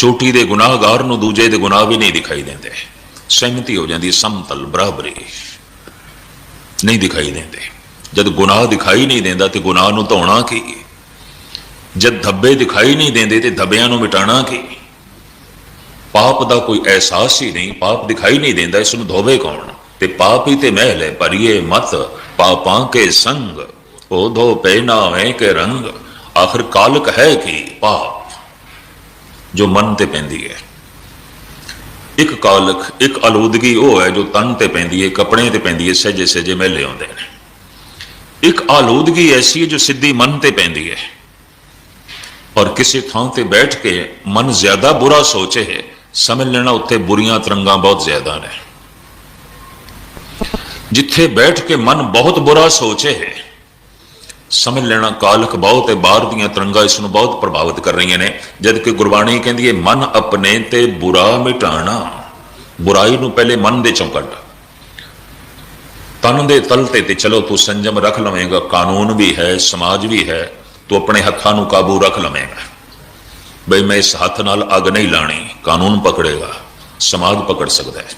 ਚੋਟੀ ਦੇ ਗੁਨਾਹਗਾਰ ਨੂੰ ਦੂਜੇ ਦੇ ਗੁਨਾਹ ਵੀ ਨਹੀਂ ਦਿਖਾਈ ਦਿੰਦੇ। ਸਹਿਮਤੀ ਹੋ ਜਾਂਦੀ ਸਮਤਲ ਬਰਾਬਰੀ ਨਹੀਂ ਦਿਖਾਈ ਦਿੰਦੇ। ਜਦ ਗੁਨਾਹ ਦਿਖਾਈ ਨਹੀਂ ਦਿੰਦਾ ਤੇ ਗੁਨਾਹ ਨੂੰ ਧੋਣਾ ਕੀ? ਜਦ ਧੱਬੇ ਦਿਖਾਈ ਨਹੀਂ ਦਿੰਦੇ ਤੇ ਧੱਬਿਆਂ ਨੂੰ ਮਿਟਾਣਾ ਕੀ? ਪਾਪ ਦਾ ਕੋਈ ਅਹਿਸਾਸ ਹੀ ਨਹੀਂ, ਪਾਪ ਦਿਖਾਈ ਨਹੀਂ ਦਿੰਦਾ, ਇਸ ਨੂੰ ਧੋਵੇ ਕੌਣ? ਤੇ ਪਾਪ ਹੀ ਤੇ ਮਹਿਲ ਹੈ, ਭਰੀਏ ਮਤ, ਪਾਪਾਂ ਕੇ ਸੰਗ, ਉਹ ਧੋ ਪੈ ਨਾਵੇਂ ਕੇ ਰੰਗ, ਆਖਰ ਕਾਲਕ ਹੈ ਕੀ ਪਾਪ? ਜੋ ਮਨ ਤੇ ਪੈਂਦੀ ਹੈ। ਇੱਕ ਕਾਲਕ ਇੱਕ ਅਲੂਦਗੀ ਉਹ ਹੈ ਜੋ ਤਨ ਤੇ ਪੈਂਦੀ ਹੈ, ਕੱਪੜੇ ਤੇ ਪੈਂਦੀ ਹੈ, ਸਹਿਜੇ ਸਹਿਜੇ ਮਹਿਲੇ ਆਉਂਦੇ ਨੇ। ਇੱਕ ਆਲੂਦਗੀ ਐਸੀ ਹੈ ਜੋ ਸਿੱਧੀ ਮਨ ਤੇ ਪੈਂਦੀ ਹੈ। ਔਰ ਕਿਸੇ ਥਾਂ ਤੇ ਬੈਠ ਕੇ ਮਨ ਜ਼ਿਆਦਾ ਬੁਰਾ ਸੋਚੇ ਸਮਝ ਲੈਣਾ ਉੱਥੇ ਬੁਰੀਆਂ ਤਰੰਗਾਂ ਬਹੁਤ ਜ਼ਿਆਦਾ ਨੇ। ਜਿੱਥੇ ਬੈਠ ਕੇ ਮਨ ਬਹੁਤ ਬੁਰਾ ਸੋਚੇ ਸਮਝ ਲੈਣਾ ਕਾਲਕ ਬਹੁਤ ਹੈ, ਬਾਹਰ ਦੀਆਂ ਤਰੰਗਾਂ ਇਸ ਨੂੰ ਬਹੁਤ ਪ੍ਰਭਾਵਿਤ ਕਰ ਰਹੀਆਂ ਨੇ। ਜਦ ਕਿ ਗੁਰਬਾਣੀ ਕਹਿੰਦੀ ਹੈ, ਮਨ ਆਪਣੇ ਤੇ ਬੁਰਾ ਮਿਟਾਣਾ। ਬੁਰਾਈ ਨੂੰ ਪਹਿਲੇ ਮਨ ਦੇ ਚੋਂ ਕੱਢ। ਤਨ ਦੇ ਤਲ ਤੇ ਤੇ ਚਲੋ, ਤੂੰ ਸੰਜਮ ਰੱਖ ਲਵੇਂਗਾ। ਕਾਨੂੰਨ ਵੀ ਹੈ, ਸਮਾਜ ਵੀ ਹੈ। ਤੂੰ ਆਪਣੇ ਹੱਥਾਂ ਨੂੰ ਕਾਬੂ ਰੱਖ ਲਵੇਂਗਾ। ਬਈ ਮੈਂ ਇਸ ਹੱਥ ਨਾਲ ਅੱਗ ਨਹੀਂ ਲਾਣੀ। ਕਾਨੂੰਨ ਪਕੜੇਗਾ। ਸਮਾਜ ਪਕੜ ਸਕਦਾ ਹੈ।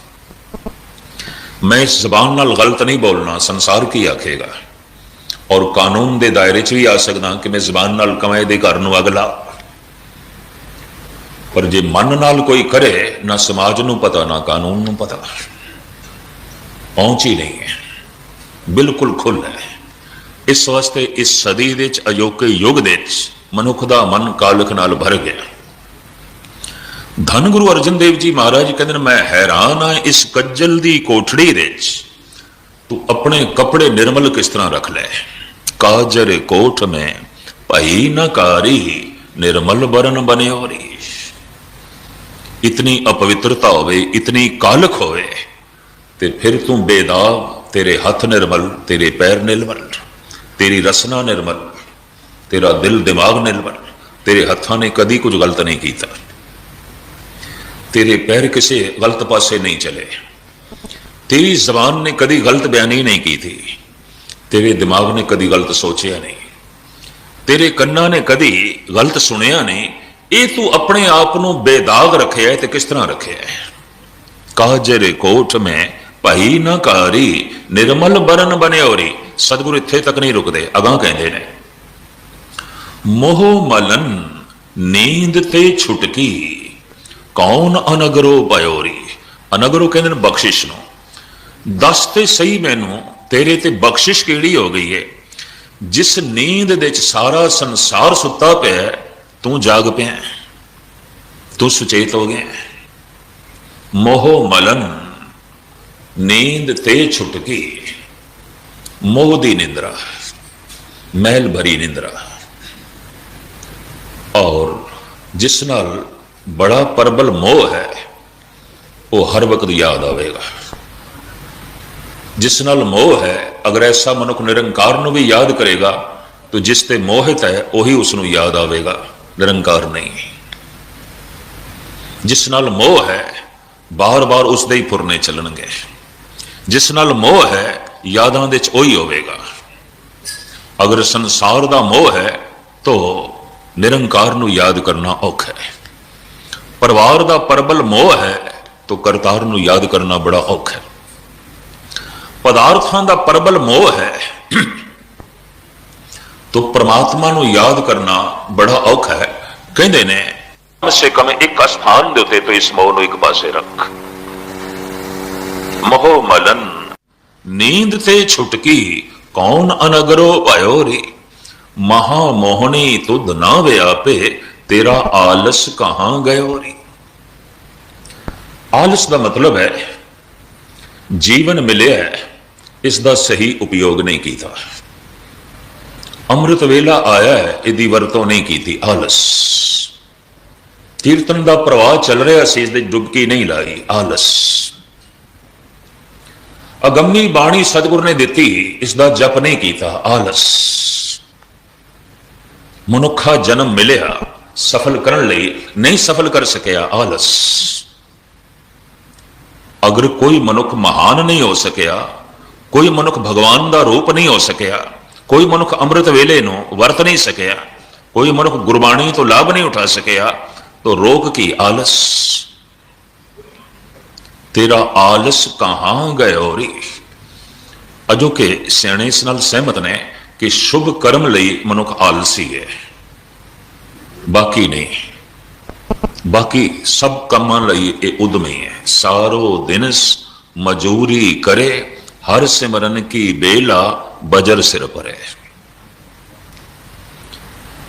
ਮੈਂ ਇਸ ਜ਼ਬਾਨ ਨਾਲ ਗਲਤ ਨਹੀਂ ਬੋਲਣਾ। ਸੰਸਾਰ ਕੀ ਆਖੇਗਾ? ਔਰ ਕਾਨੂੰਨ ਦੇ ਦਾਇਰੇ 'ਚ ਵੀ ਆ ਸਕਦਾ ਕਿ ਮੈਂ ਜ਼ਬਾਨ ਨਾਲ ਕਮਾਏ ਦੇ ਘਰ ਨੂੰ ਅੱਗ ਲਾ ਪਰ ਜੇ ਮਨ ਨਾਲ ਕੋਈ ਕਰੇ, ਨਾ ਸਮਾਜ ਨੂੰ ਪਤਾ, ਨਾ ਕਾਨੂੰਨ ਨੂੰ ਪਤਾ। ਪਹੁੰਚ ਹੀ ਨਹੀਂ ਹੈ। ਬਿਲਕੁਲ ਖੁੱਲ੍ਹ ਹੈ। ਇਸ ਵਾਸਤੇ ਇਸ ਸਦੀ ਦੇ ਵਿੱਚ ਅਜੋਕੇ ਯੁੱਗ ਦੇ ਵਿੱਚ ਮਨੁੱਖ ਦਾ ਮਨ ਕਾਲਖ ਨਾਲ ਭਰ ਗਿਆ। ਧੰਨ ਗੁਰੂ ਅਰਜਨ ਦੇਵ ਜੀ ਮਹਾਰਾਜ ਕਹਿੰਦੇ ਨੇ, ਮੈਂ ਹੈਰਾਨ ਆ ਇਸ ਕੱਜਲ ਦੀ ਕੋਠੜੀ ਦੇ ਵਿੱਚ ਤੂੰ ਆਪਣੇ ਕੱਪੜੇ ਨਿਰਮਲ ਕਿਸ ਤਰ੍ਹਾਂ ਰੱਖ ਲੈ? ਕਾਜਰ ਕੋਠ ਮੈਂ ਭਈ ਨ ਨਿਰਮਲ ਬਰਨ ਬਨਿਓ ਰੀਸ਼ ਇਤਨੀ ਅਪਵਿੱਤਰਤਾ ਹੋਵੇ, ਇਤਨੀ ਕਾਲਖ ਹੋਵੇ, ਤੇ ਫਿਰ ਤੂੰ ਬੇਦਾਗ ਤੇਰੇ ਹੱਥ ਨਿਰਮਲ, ਤੇਰੇ ਪੈਰ ਨਿਰਮਲ, ਤੇਰੀ ਰਸਨਾ ਨਿਰਮਲ, ਤੇਰਾ ਦਿਲ ਦਿਮਾਗ ਨਿਰਮਲ, ਤੇਰੇ ਹੱਥਾਂ ਨੇ ਕਦੀ ਕੁਝ ਗਲਤ ਨਹੀਂ ਕੀਤਾ। ਤੇਰੇ ਪੈਰ ਕਿਸੇ ਗਲਤ ਪਾਸੇ ਨਹੀਂ ਚਲੇ। ਤੇਰੀ ਜ਼ਬਾਨ ਨੇ ਕਦੀ ਗਲਤ ਬਿਆਨੀ ਨਹੀਂ ਕੀਤੀ। ਤੇਰੇ ਦਿਮਾਗ ਨੇ ਕਦੀ ਗਲਤ ਸੋਚਿਆ ਨਹੀਂ। ਤੇਰੇ ਕੰਨਾਂ ਨੇ ਕਦੀ ਗਲਤ ਸੁਣਿਆ ਨਹੀਂ। ਇਹ ਤੂੰ ਆਪਣੇ ਆਪ ਨੂੰ ਬੇਦਾਗ ਰੱਖਿਆ ਤੇ ਕਿਸ ਤਰ੍ਹਾਂ ਰੱਖਿਆ ਹੈ? ਕਾਜਰੇ ਕੋਠ ਮੈਂ ਭਾਈ ਨਾ ਕਾਰੀ, ਨਿਰਮਲ ਬਰਨ ਬਨਿਓਰੀ। ਸਤਿਗੁਰ ਇੱਥੇ ਤੱਕ ਨਹੀਂ ਰੁਕਦੇ, ਅਗਾਹ ਕਹਿੰਦੇ ਨੇ। ਮੋਹ ਮਲਨ ਨੀਂਦ ਤੇ ਛੁਟਕੀ, ਕੌਣ ਅਨਗਰੋ ਪਇਓਰੀ ਅਨਗਰੋ ਕਹਿੰਦੇ ਨੇ ਬਖਸ਼ਿਸ਼ ਨੂੰ। ਦੱਸ ਤੇ ਸਹੀ ਮੈਨੂੰ ਤੇਰੇ ਤੇ ਬਖਸ਼ਿਸ਼ ਕਿਹੜੀ ਹੋ ਗਈ ਹੈ? ਜਿਸ ਨੀਂਦ ਦੇ ਵਿੱਚ ਸਾਰਾ ਸੰਸਾਰ ਸੁੱਤਾ ਪਿਆ ਤੂੰ ਜਾਗ ਪਿਆ ਤੂੰ ਸੁਚੇਤ ਹੋ ਗਿਆ ਹੈ। ਮੋਹ ਮਲਨ, ਨੀਂਦ ਤੇ ਛੁਟਕੀ। ਮੋਹ ਦੀ ਨਿੰਦਰਾ, ਮਹਿਲ ਭਰੀ ਨਿੰਦਰਾ। ਔਰ ਜਿਸ ਨਾਲ ਬੜਾ ਪਰਬਲ ਮੋਹ ਹੈ, ਉਹ ਹਰ ਵਕਤ ਯਾਦ ਆਵੇਗਾ। ਜਿਸ ਨਾਲ ਮੋਹ ਹੈ, ਅਗਰ ਐਸਾ ਮਨੁੱਖ ਨਿਰੰਕਾਰ ਨੂੰ ਵੀ ਯਾਦ ਕਰੇਗਾ, ਤਾਂ ਜਿਸ ਤੇ ਮੋਹਿਤ ਹੈ, ਉਹੀ ਉਸ ਨੂੰ ਯਾਦ ਆਵੇਗਾ। ਨਿਰੰਕਾਰ ਨਹੀਂ। ਜਿਸ ਨਾਲ ਮੋਹ ਹੈ, ਬਾਰ-ਬਾਰ ਉਸ ਦੇ ਹੀ ਫੁਰਨੇ ਚੱਲਣਗੇ। ਜਿਸ ਨਾਲ ਮੋਹ ਹੈ, ਯਾਦਾਂ ਦੇ ਚ ਉਹੀ ਹੋਵੇਗਾ। ਅਗਰ ਸੰਸਾਰ ਦਾ ਮੋਹ ਹੈ, ਤਾਂ ਨਿਰੰਕਾਰ ਨੂੰ ਯਾਦ ਕਰਨਾ ਔਖਾ ਹੈ। ਪਰਿਵਾਰ ਦਾ ਪਰਬਲ ਮੋਹ ਹੈ, ਤਾਂ ਕਰਤਾਰ ਨੂੰ ਯਾਦ ਕਰਨਾ ਬੜਾ ਔਖਾ ਹੈ। ਪਦਾਰਥਾਂ ਦਾ ਪਰਬਲ ਮੋਹ ਹੈ। ਤਾਂ ਪ੍ਰਮਾਤਮਾ ਨੂੰ ਯਾਦ ਕਰਨਾ ਬੜਾ ਔਖਾ ਹੈ। ਕਹਿੰਦੇ ਨੇ ਕਮ ਸੇ ਕਮ ਇੱਕ ਸਥਾਨ ਦੇ ਉੱਤੇ ਤੂੰ ਇਸ ਮੋਹ ਨੂੰ ਇੱਕ ਪਾਸੇ ਰੱਖ। ਮੋਹ ਮਲਨ। ਨੀਂਦ ਤੇ ਛੁਟਕੀ ਕੌਣ ਅਨਗਰੋ ਭਇਓ ਰੇ? ਮਹਾ ਮੋਹਣੀ ਤੁਧ ਨਾ ਵਿਆਪੇ ਤੇਰਾ ਆਲਸ ਕਹਾਂ ਗਇਓ ਰੇ? ਆਲਸ ਦਾ ਮਤਲਬ ਹੈ ਜੀਵਨ ਮਿਲਿਆ ਹੈ, ਇਸ ਦਾ ਸਹੀ ਉਪਯੋਗ ਨਹੀਂ ਕੀਤਾ। ਅੰਮ੍ਰਿਤ ਵੇਲਾ ਆਇਆ ਹੈ, ਇਹਦੀ ਵਰਤੋਂ ਨਹੀਂ ਕੀਤੀ, ਆਲਸ। ਕੀਰਤਨ ਦਾ ਪ੍ਰਵਾਹ ਚੱਲ ਰਿਹਾ ਸੀ, ਇਸ ਦੇ ਡੁਬਕੀ ਨਹੀਂ ਲਾਈ, ਆਲਸ। ਅਗੰਮੀ ਬਾਣੀ ਸਤਿਗੁਰ ਨੇ ਦਿੱਤੀ, ਇਸ ਦਾ ਜਪ ਨਹੀਂ ਕੀਤਾ, ਆਲਸ। ਮਨੁੱਖਾ ਜਨਮ ਮਿਲਿਆ, ਸਫਲ ਕਰਨ ਲਈ ਨਹੀਂ ਸਫਲ ਕਰ ਸਕਿਆ, ਆਲਸ। ਅਗਰ ਕੋਈ ਮਨੁੱਖ ਮਹਾਨ ਨਹੀਂ ਹੋ ਸਕਿਆ ਕੋਈ ਮਨੁੱਖ ਭਗਵਾਨ ਦਾ ਰੂਪ ਨਹੀਂ ਹੋ ਸਕਿਆ, ਕੋਈ ਮਨੁੱਖ ਅੰਮ੍ਰਿਤ ਵੇਲੇ ਨੂੰ ਵਰਤ ਨਹੀਂ ਸਕਿਆ, ਕੋਈ ਮਨੁੱਖ ਗੁਰਬਾਣੀ ਤੋਂ ਲਾਭ ਨਹੀਂ ਉਠਾ ਸਕਿਆ, ਤੋ ਰੋਗ ਕੀ ਆਲਸ? ਤੇਰਾ ਆਲਸ ਕਹਾਂ ਗਇਓ ਰੀ ਅਜੋ ਕਿ ਸਿਆਣੇ ਇਸ ਨਾਲ ਸਹਿਮਤ ਨੇ ਕਿ ਸ਼ੁਭ ਕਰਮ ਲਈ ਮਨੁੱਖ ਆਲਸੀ ਹੈ। ਬਾਕੀ ਨਹੀਂ। ਬਾਕੀ ਸਭ ਕੰਮਾਂ ਲਈ ਇਹ ਉਦਮੀ ਹੈ। ਸਾਰੋ ਦਿਨਸ ਮਜ਼ੂਰੀ ਕਰੇ ਹਰ ਸਿਮਰਨ ਕੀ ਬੇਲਾ ਬਜਰ ਸਿਰ ਪਰੇ।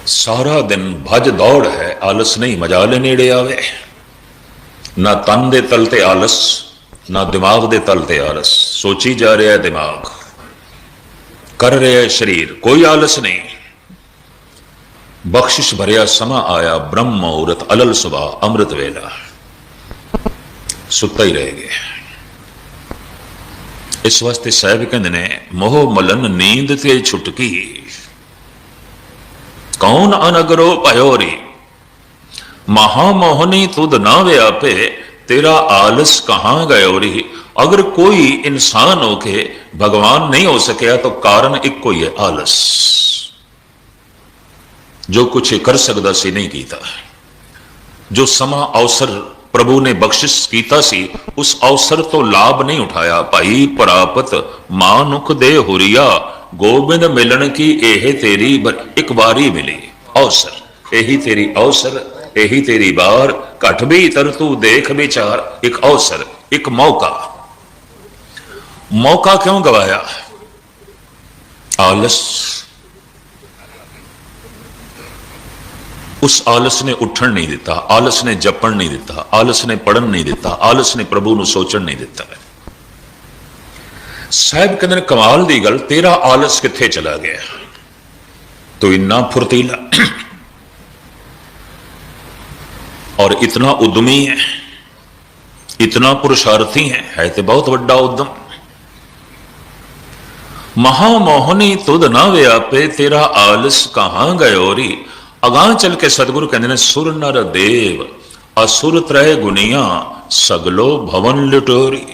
ਸਾਰਾ ਦਿਨ ਭਜ ਦੌੜ ਹੈ, ਆਲਸ ਨਹੀਂ ਮਜਾਲੇ ਨੇੜੇ ਆਵੇ। ਨਾ ਤਨ ਦੇ ਤਲ ਤੇ ਆਲਸ, ਨਾ ਦਿਮਾਗ ਦੇ ਤਲ ਤੇ ਆਲਸ। ਸੋਚੀ ਜਾ ਰਿਹਾ ਦਿਮਾਗ। ਕਰ ਰਿਹਾ ਸਰੀਰ, ਕੋਈ ਆਲਸ ਨਹੀਂ। ਬਖਸ਼ਿਸ਼ ਭਰਿਆ ਸਮਾਂ ਆਇਆ, ਬ੍ਰਹਮ ਮੁਹੂਰਤ ਅਲਲ ਸੁਬਾ ਅੰਮ੍ਰਿਤ ਵੇਲਾ। ਸੁੱਤਾ ਹੀ ਰਹਿ ਗਿਆ। ਇਸ ਵਾਸਤੇ ਸਾਹਿਬ ਕਹਿੰਦੇ ਨੇ, ਮੋਹ ਮਲਨ ਨੀਂਦ ਤੇ ਛੁਟਕੀ। ਕੌਣ ਅਨਗਰੋ ਭਇਓ ਰੇ? ਮਹਾ ਮੋਹਨੀ ਤੁਧ ਨਾ ਵਿਆਪੇ ਤੇਰਾ ਆਲਸ ਕਹਾਂ ਗਇਓ ਰੇ? ਅਗਰ ਕੋਈ ਇਨਸਾਨ ਹੋ ਕੇ ਭਗਵਾਨ ਨਹੀਂ ਹੋ ਸਕਿਆ ਤਾਂ ਕਾਰਨ ਇੱਕੋ ਹੀ ਹੈ, ਆਲਸ। ਜੋ ਕੁਛ ਕਰ ਸਕਦਾ ਸੀ, ਨਹੀਂ ਕੀਤਾ। ਜੋ ਸਮਾਂ ਅਵਸਰ ਪ੍ਰਭੂ ਨੇ ਬਖਸ਼ਿਸ਼ ਕੀਤਾ ਸੀ, ਉਸ ਅਵਸਰ ਤੋਂ ਲਾਭ ਨਹੀਂ ਉਠਾਇਆ। ਭਾਈ ਪ੍ਰਾਪਤ, ਮਾਨੁਖ ਦੇ ਹੁਰੀਆ, ਗੋਬਿੰਦ ਮਿਲਣ ਕੀ ਇਹ ਤੇਰੀ ਇੱਕ ਵਾਰੀ ਮਿਲੀ। ਅਵਸਰ, ਇਹੀ ਤੇਰੀ ਅਵਸਰ, ਇਹੀ ਤੇਰੀ ਬਾਰ ਘਟ ਵੀ ਤਰ ਤੂੰ ਦੇਖ ਵਿਚਾਰ, ਇੱਕ ਅਵਸਰ, ਇੱਕ ਮੌਕਾ। ਮੌਕਾ ਕਿਉਂ ਗਵਾਇਆ? ਆਲਸ ਉਸ ਆਲਸ ਨੇ ਉੱਠਣ ਨਹੀਂ ਦਿੱਤਾ ਆਲਸ ਨੇ ਜਪਣ ਨਹੀਂ ਦਿੱਤਾ ਆਲਸ ਨੇ ਪੜਨ ਨਹੀਂ ਦਿੱਤਾ ਆਲਸ ਨੇ ਪ੍ਰਭੂ ਨੂੰ ਸੋਚਣ ਨਹੀਂ ਦਿੱਤਾ ਸਾਹਿਬ ਕਹਿੰਦੇ ਨੇ ਕਮਾਲ ਦੀ ਗੱਲ ਤੇਰਾ ਆਲਸ ਕਿੱਥੇ ਚਲਾ ਗਿਆ ਤੂੰ ਇੰਨਾ ਫੁਰਤੀਲਾ और इतना उद्यमी है इतना पुरुषार्थी है है तो बहुत बड़ा उद्यम महामोहनी तुद ना व्यापे तेरा आलस कहां गयोरी अगां चल के सतगुरु कहते हैं सुर नर देव असुर त्रय गुनिया, सगलो भवन लुटोरी।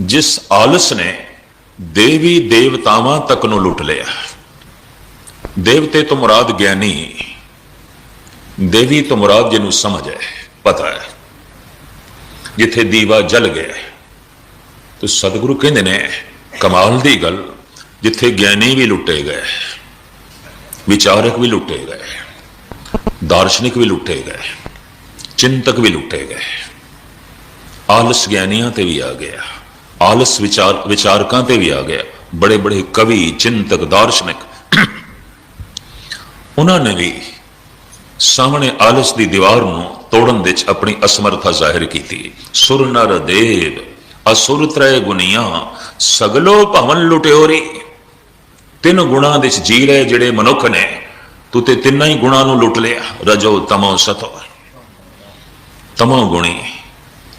जिस आलस ने देवी देवतावां तक नु लुट लिया। देवते तो मुराद ज्ञानी, देवी तो मुराद जिन्हों समझ है, पता है। जिथे दीवा जल गया तो सतगुरु कहते ने, कमाल की गल, जिथे ज्ञानी भी लुटे गए ਵਿਚਾਰਕ ਵੀ ਲੁੱਟੇ ਗਏ, ਦਾਰਸ਼ਨਿਕ ਵੀ ਲੁੱਟੇ ਗਏ, ਚਿੰਤਕ ਵੀ ਲੁੱਟੇ ਗਏ। ਆਲਸ ਗਿਆਨੀਆਂ ਤੇ ਵੀ ਆ ਗਿਆ, ਆਲਸ ਵਿਚਾਰ, ਵਿਚਾਰਕਾਂ ਤੇ ਵੀ ਆ ਗਿਆ ਬੜੇ ਬੜੇ ਕਵੀ, ਚਿੰਤਕ, ਦਾਰਸ਼ਨਿਕ। ਉਹਨਾਂ ਨੇ ਵੀ ਸਾਹਮਣੇ ਆਲਸ ਦੀ ਦੀਵਾਰ ਨੂੰ ਤੋੜਨ ਵਿੱਚ ਆਪਣੀ ਅਸਮਰਥਾ ਜ਼ਾਹਿਰ ਕੀਤੀ। ਸੁਰ ਨਰ ਦੇਵ, ਅਸੁਰ ਤ੍ਰੈ ਗੁਨੀਆਂ, ਸਗਲੋ ਭਵਨ ਲੁਟਿਓਰੀ। ਤਿੰਨ ਗੁਣਾਂ ਦੇ ਵਿੱਚ ਜੀ ਰਹੇ ਜਿਹੜੇ ਮਨੁੱਖ ਨੇ, ਤੂੰ ਤੇ ਤਿੰਨਾਂ ਹੀ ਗੁਣਾਂ ਨੂੰ ਲੁੱਟ ਲਿਆ। ਰਜੋ ਤਮੋ ਸਤੋ। ਤਮੋ ਗੁਣੀ,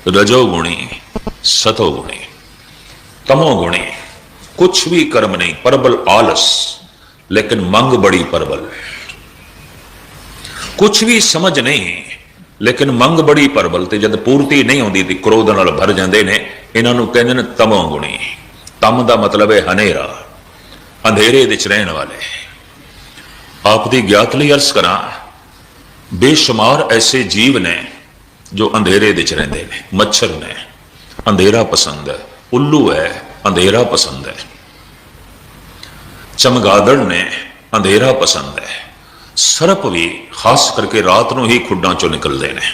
ਰਜੋ ਗੁਣੀ, ਸਤੋ ਗੁਣੀ। ਤਮੋ ਗੁਣੀ, ਕੁਛ ਵੀ ਕਰਮ ਨਹੀਂ, ਪਰਬਲ ਆਲਸ, ਲੇਕਿਨ ਮੰਗ ਬੜੀ ਪਰਬਲ। ਕੁਛ ਵੀ ਸਮਝ ਨਹੀਂ, ਲੇਕਿਨ ਮੰਗ ਬੜੀ ਪਰਬਲ ਤੇ ਜਦ ਪੂਰਤੀ ਨਹੀਂ ਹੁੰਦੀ ਤੇ ਕ੍ਰੋਧ ਨਾਲ ਭਰ ਜਾਂਦੇ ਨੇ, ਇਹਨਾਂ ਨੂੰ ਕਹਿੰਦੇ ਨੇ ਤਮੋ ਗੁਣੀ। ਤਮ ਦਾ ਮਤਲਬ ਹੈ ਹਨੇਰਾ। ਅੰਧੇਰੇ ਵਿੱਚ ਰਹਿਣ ਵਾਲੇ। ਆਪ ਦੀ ਗਿਆਤ ਲਈ ਅਰਜ਼ ਕਰਾਂ, ਬੇਸ਼ੁਮਾਰ ਐਸੇ ਜੀਵ ਨੇ ਜੋ ਅੰਧੇਰੇ ਵਿੱਚ ਰਹਿੰਦੇ ਨੇ, ਮੱਛਰ ਨੇ। ਅੰਧੇਰਾ ਪਸੰਦ ਹੈ, ਉੱਲੂ ਹੈ, ਅੰਧੇਰਾ ਪਸੰਦ ਹੈ। ਚਮਗਾਦੜ ਨੇ ਅੰਧੇਰਾ ਪਸੰਦ ਹੈ। ਸਰਪ ਵੀ ਖਾਸ ਕਰਕੇ ਰਾਤ ਨੂੰ ਹੀ ਖੁੱਡਾਂ ਚੋਂ ਨਿਕਲਦੇ ਨੇ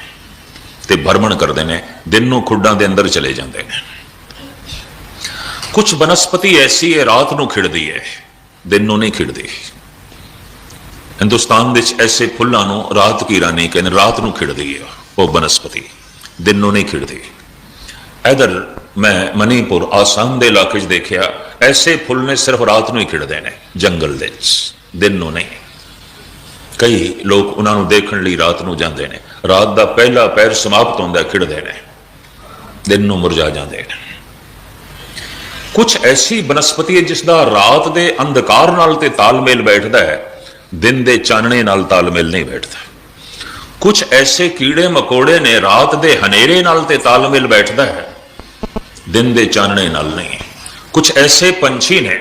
ਤੇ ਭਰਮਣ ਕਰਦੇ ਨੇ, ਦਿਨ ਨੂੰ ਖੁੱਡਾਂ ਦੇ ਅੰਦਰ ਚਲੇ ਜਾਂਦੇ ਨੇ। ਕੁਝ ਬਨਸਪਤੀ ਐਸੀ ਹੈ, ਰਾਤ ਨੂੰ ਖਿੜਦੀ ਹੈ, ਦਿਨ ਨੂੰ ਨਹੀਂ ਖਿੜਦੀ। ਹਿੰਦੁਸਤਾਨ ਵਿੱਚ ਐਸੇ ਫੁੱਲਾਂ ਨੂੰ ਰਾਤ ਕੀ ਰਾਣੀ ਕਹਿੰਦੇ, ਰਾਤ ਨੂੰ ਖਿੜਦੀ ਹੈ ਉਹ ਬਨਸਪਤੀ, ਦਿਨ ਨੂੰ ਨਹੀਂ ਖਿੜਦੀ। ਇਧਰ ਮੈਂ ਮਨੀਪੁਰ ਆਸਾਮ ਦੇ ਇਲਾਕੇ 'ਚ ਦੇਖਿਆ, ਐਸੇ ਫੁੱਲ ਨੇ ਸਿਰਫ ਰਾਤ ਨੂੰ ਹੀ ਖਿੜਦੇ ਨੇ, ਜੰਗਲ ਦੇ ਵਿੱਚ, ਦਿਨ ਨੂੰ ਨਹੀਂ। ਕਈ ਲੋਕ ਉਹਨਾਂ ਨੂੰ ਦੇਖਣ ਲਈ ਰਾਤ ਨੂੰ ਜਾਂਦੇ ਨੇ, ਰਾਤ ਦਾ ਪਹਿਲਾ ਪੈਰ ਸਮਾਪਤ ਹੁੰਦਾ, ਖਿੜਦੇ ਨੇ, ਦਿਨ ਨੂੰ ਮੁਰਝਾ ਜਾਂਦੇ ਨੇ। ਕੁਝ ਐਸੀ ਬਨਸਪਤੀ ਹੈ ਜਿਸ ਦਾ ਰਾਤ ਦੇ ਅੰਧਕਾਰ ਨਾਲ ਤੇ ਤਾਲਮੇਲ ਬੈਠਦਾ ਹੈ, ਦਿਨ ਦੇ ਚਾਨਣੇ ਨਾਲ ਤਾਲਮੇਲ ਨਹੀਂ ਬੈਠਦਾ। ਕੁਝ ਐਸੇ ਕੀੜੇ ਮਕੌੜੇ ਨੇ ਰਾਤ ਦੇ ਹਨੇਰੇ ਨਾਲ ਤੇ ਤਾਲਮੇਲ ਬੈਠਦਾ ਹੈ, ਦਿਨ ਦੇ ਚਾਨਣੇ ਨਾਲ ਨਹੀਂ। ਕੁਝ ਐਸੇ ਪੰਛੀ ਨੇ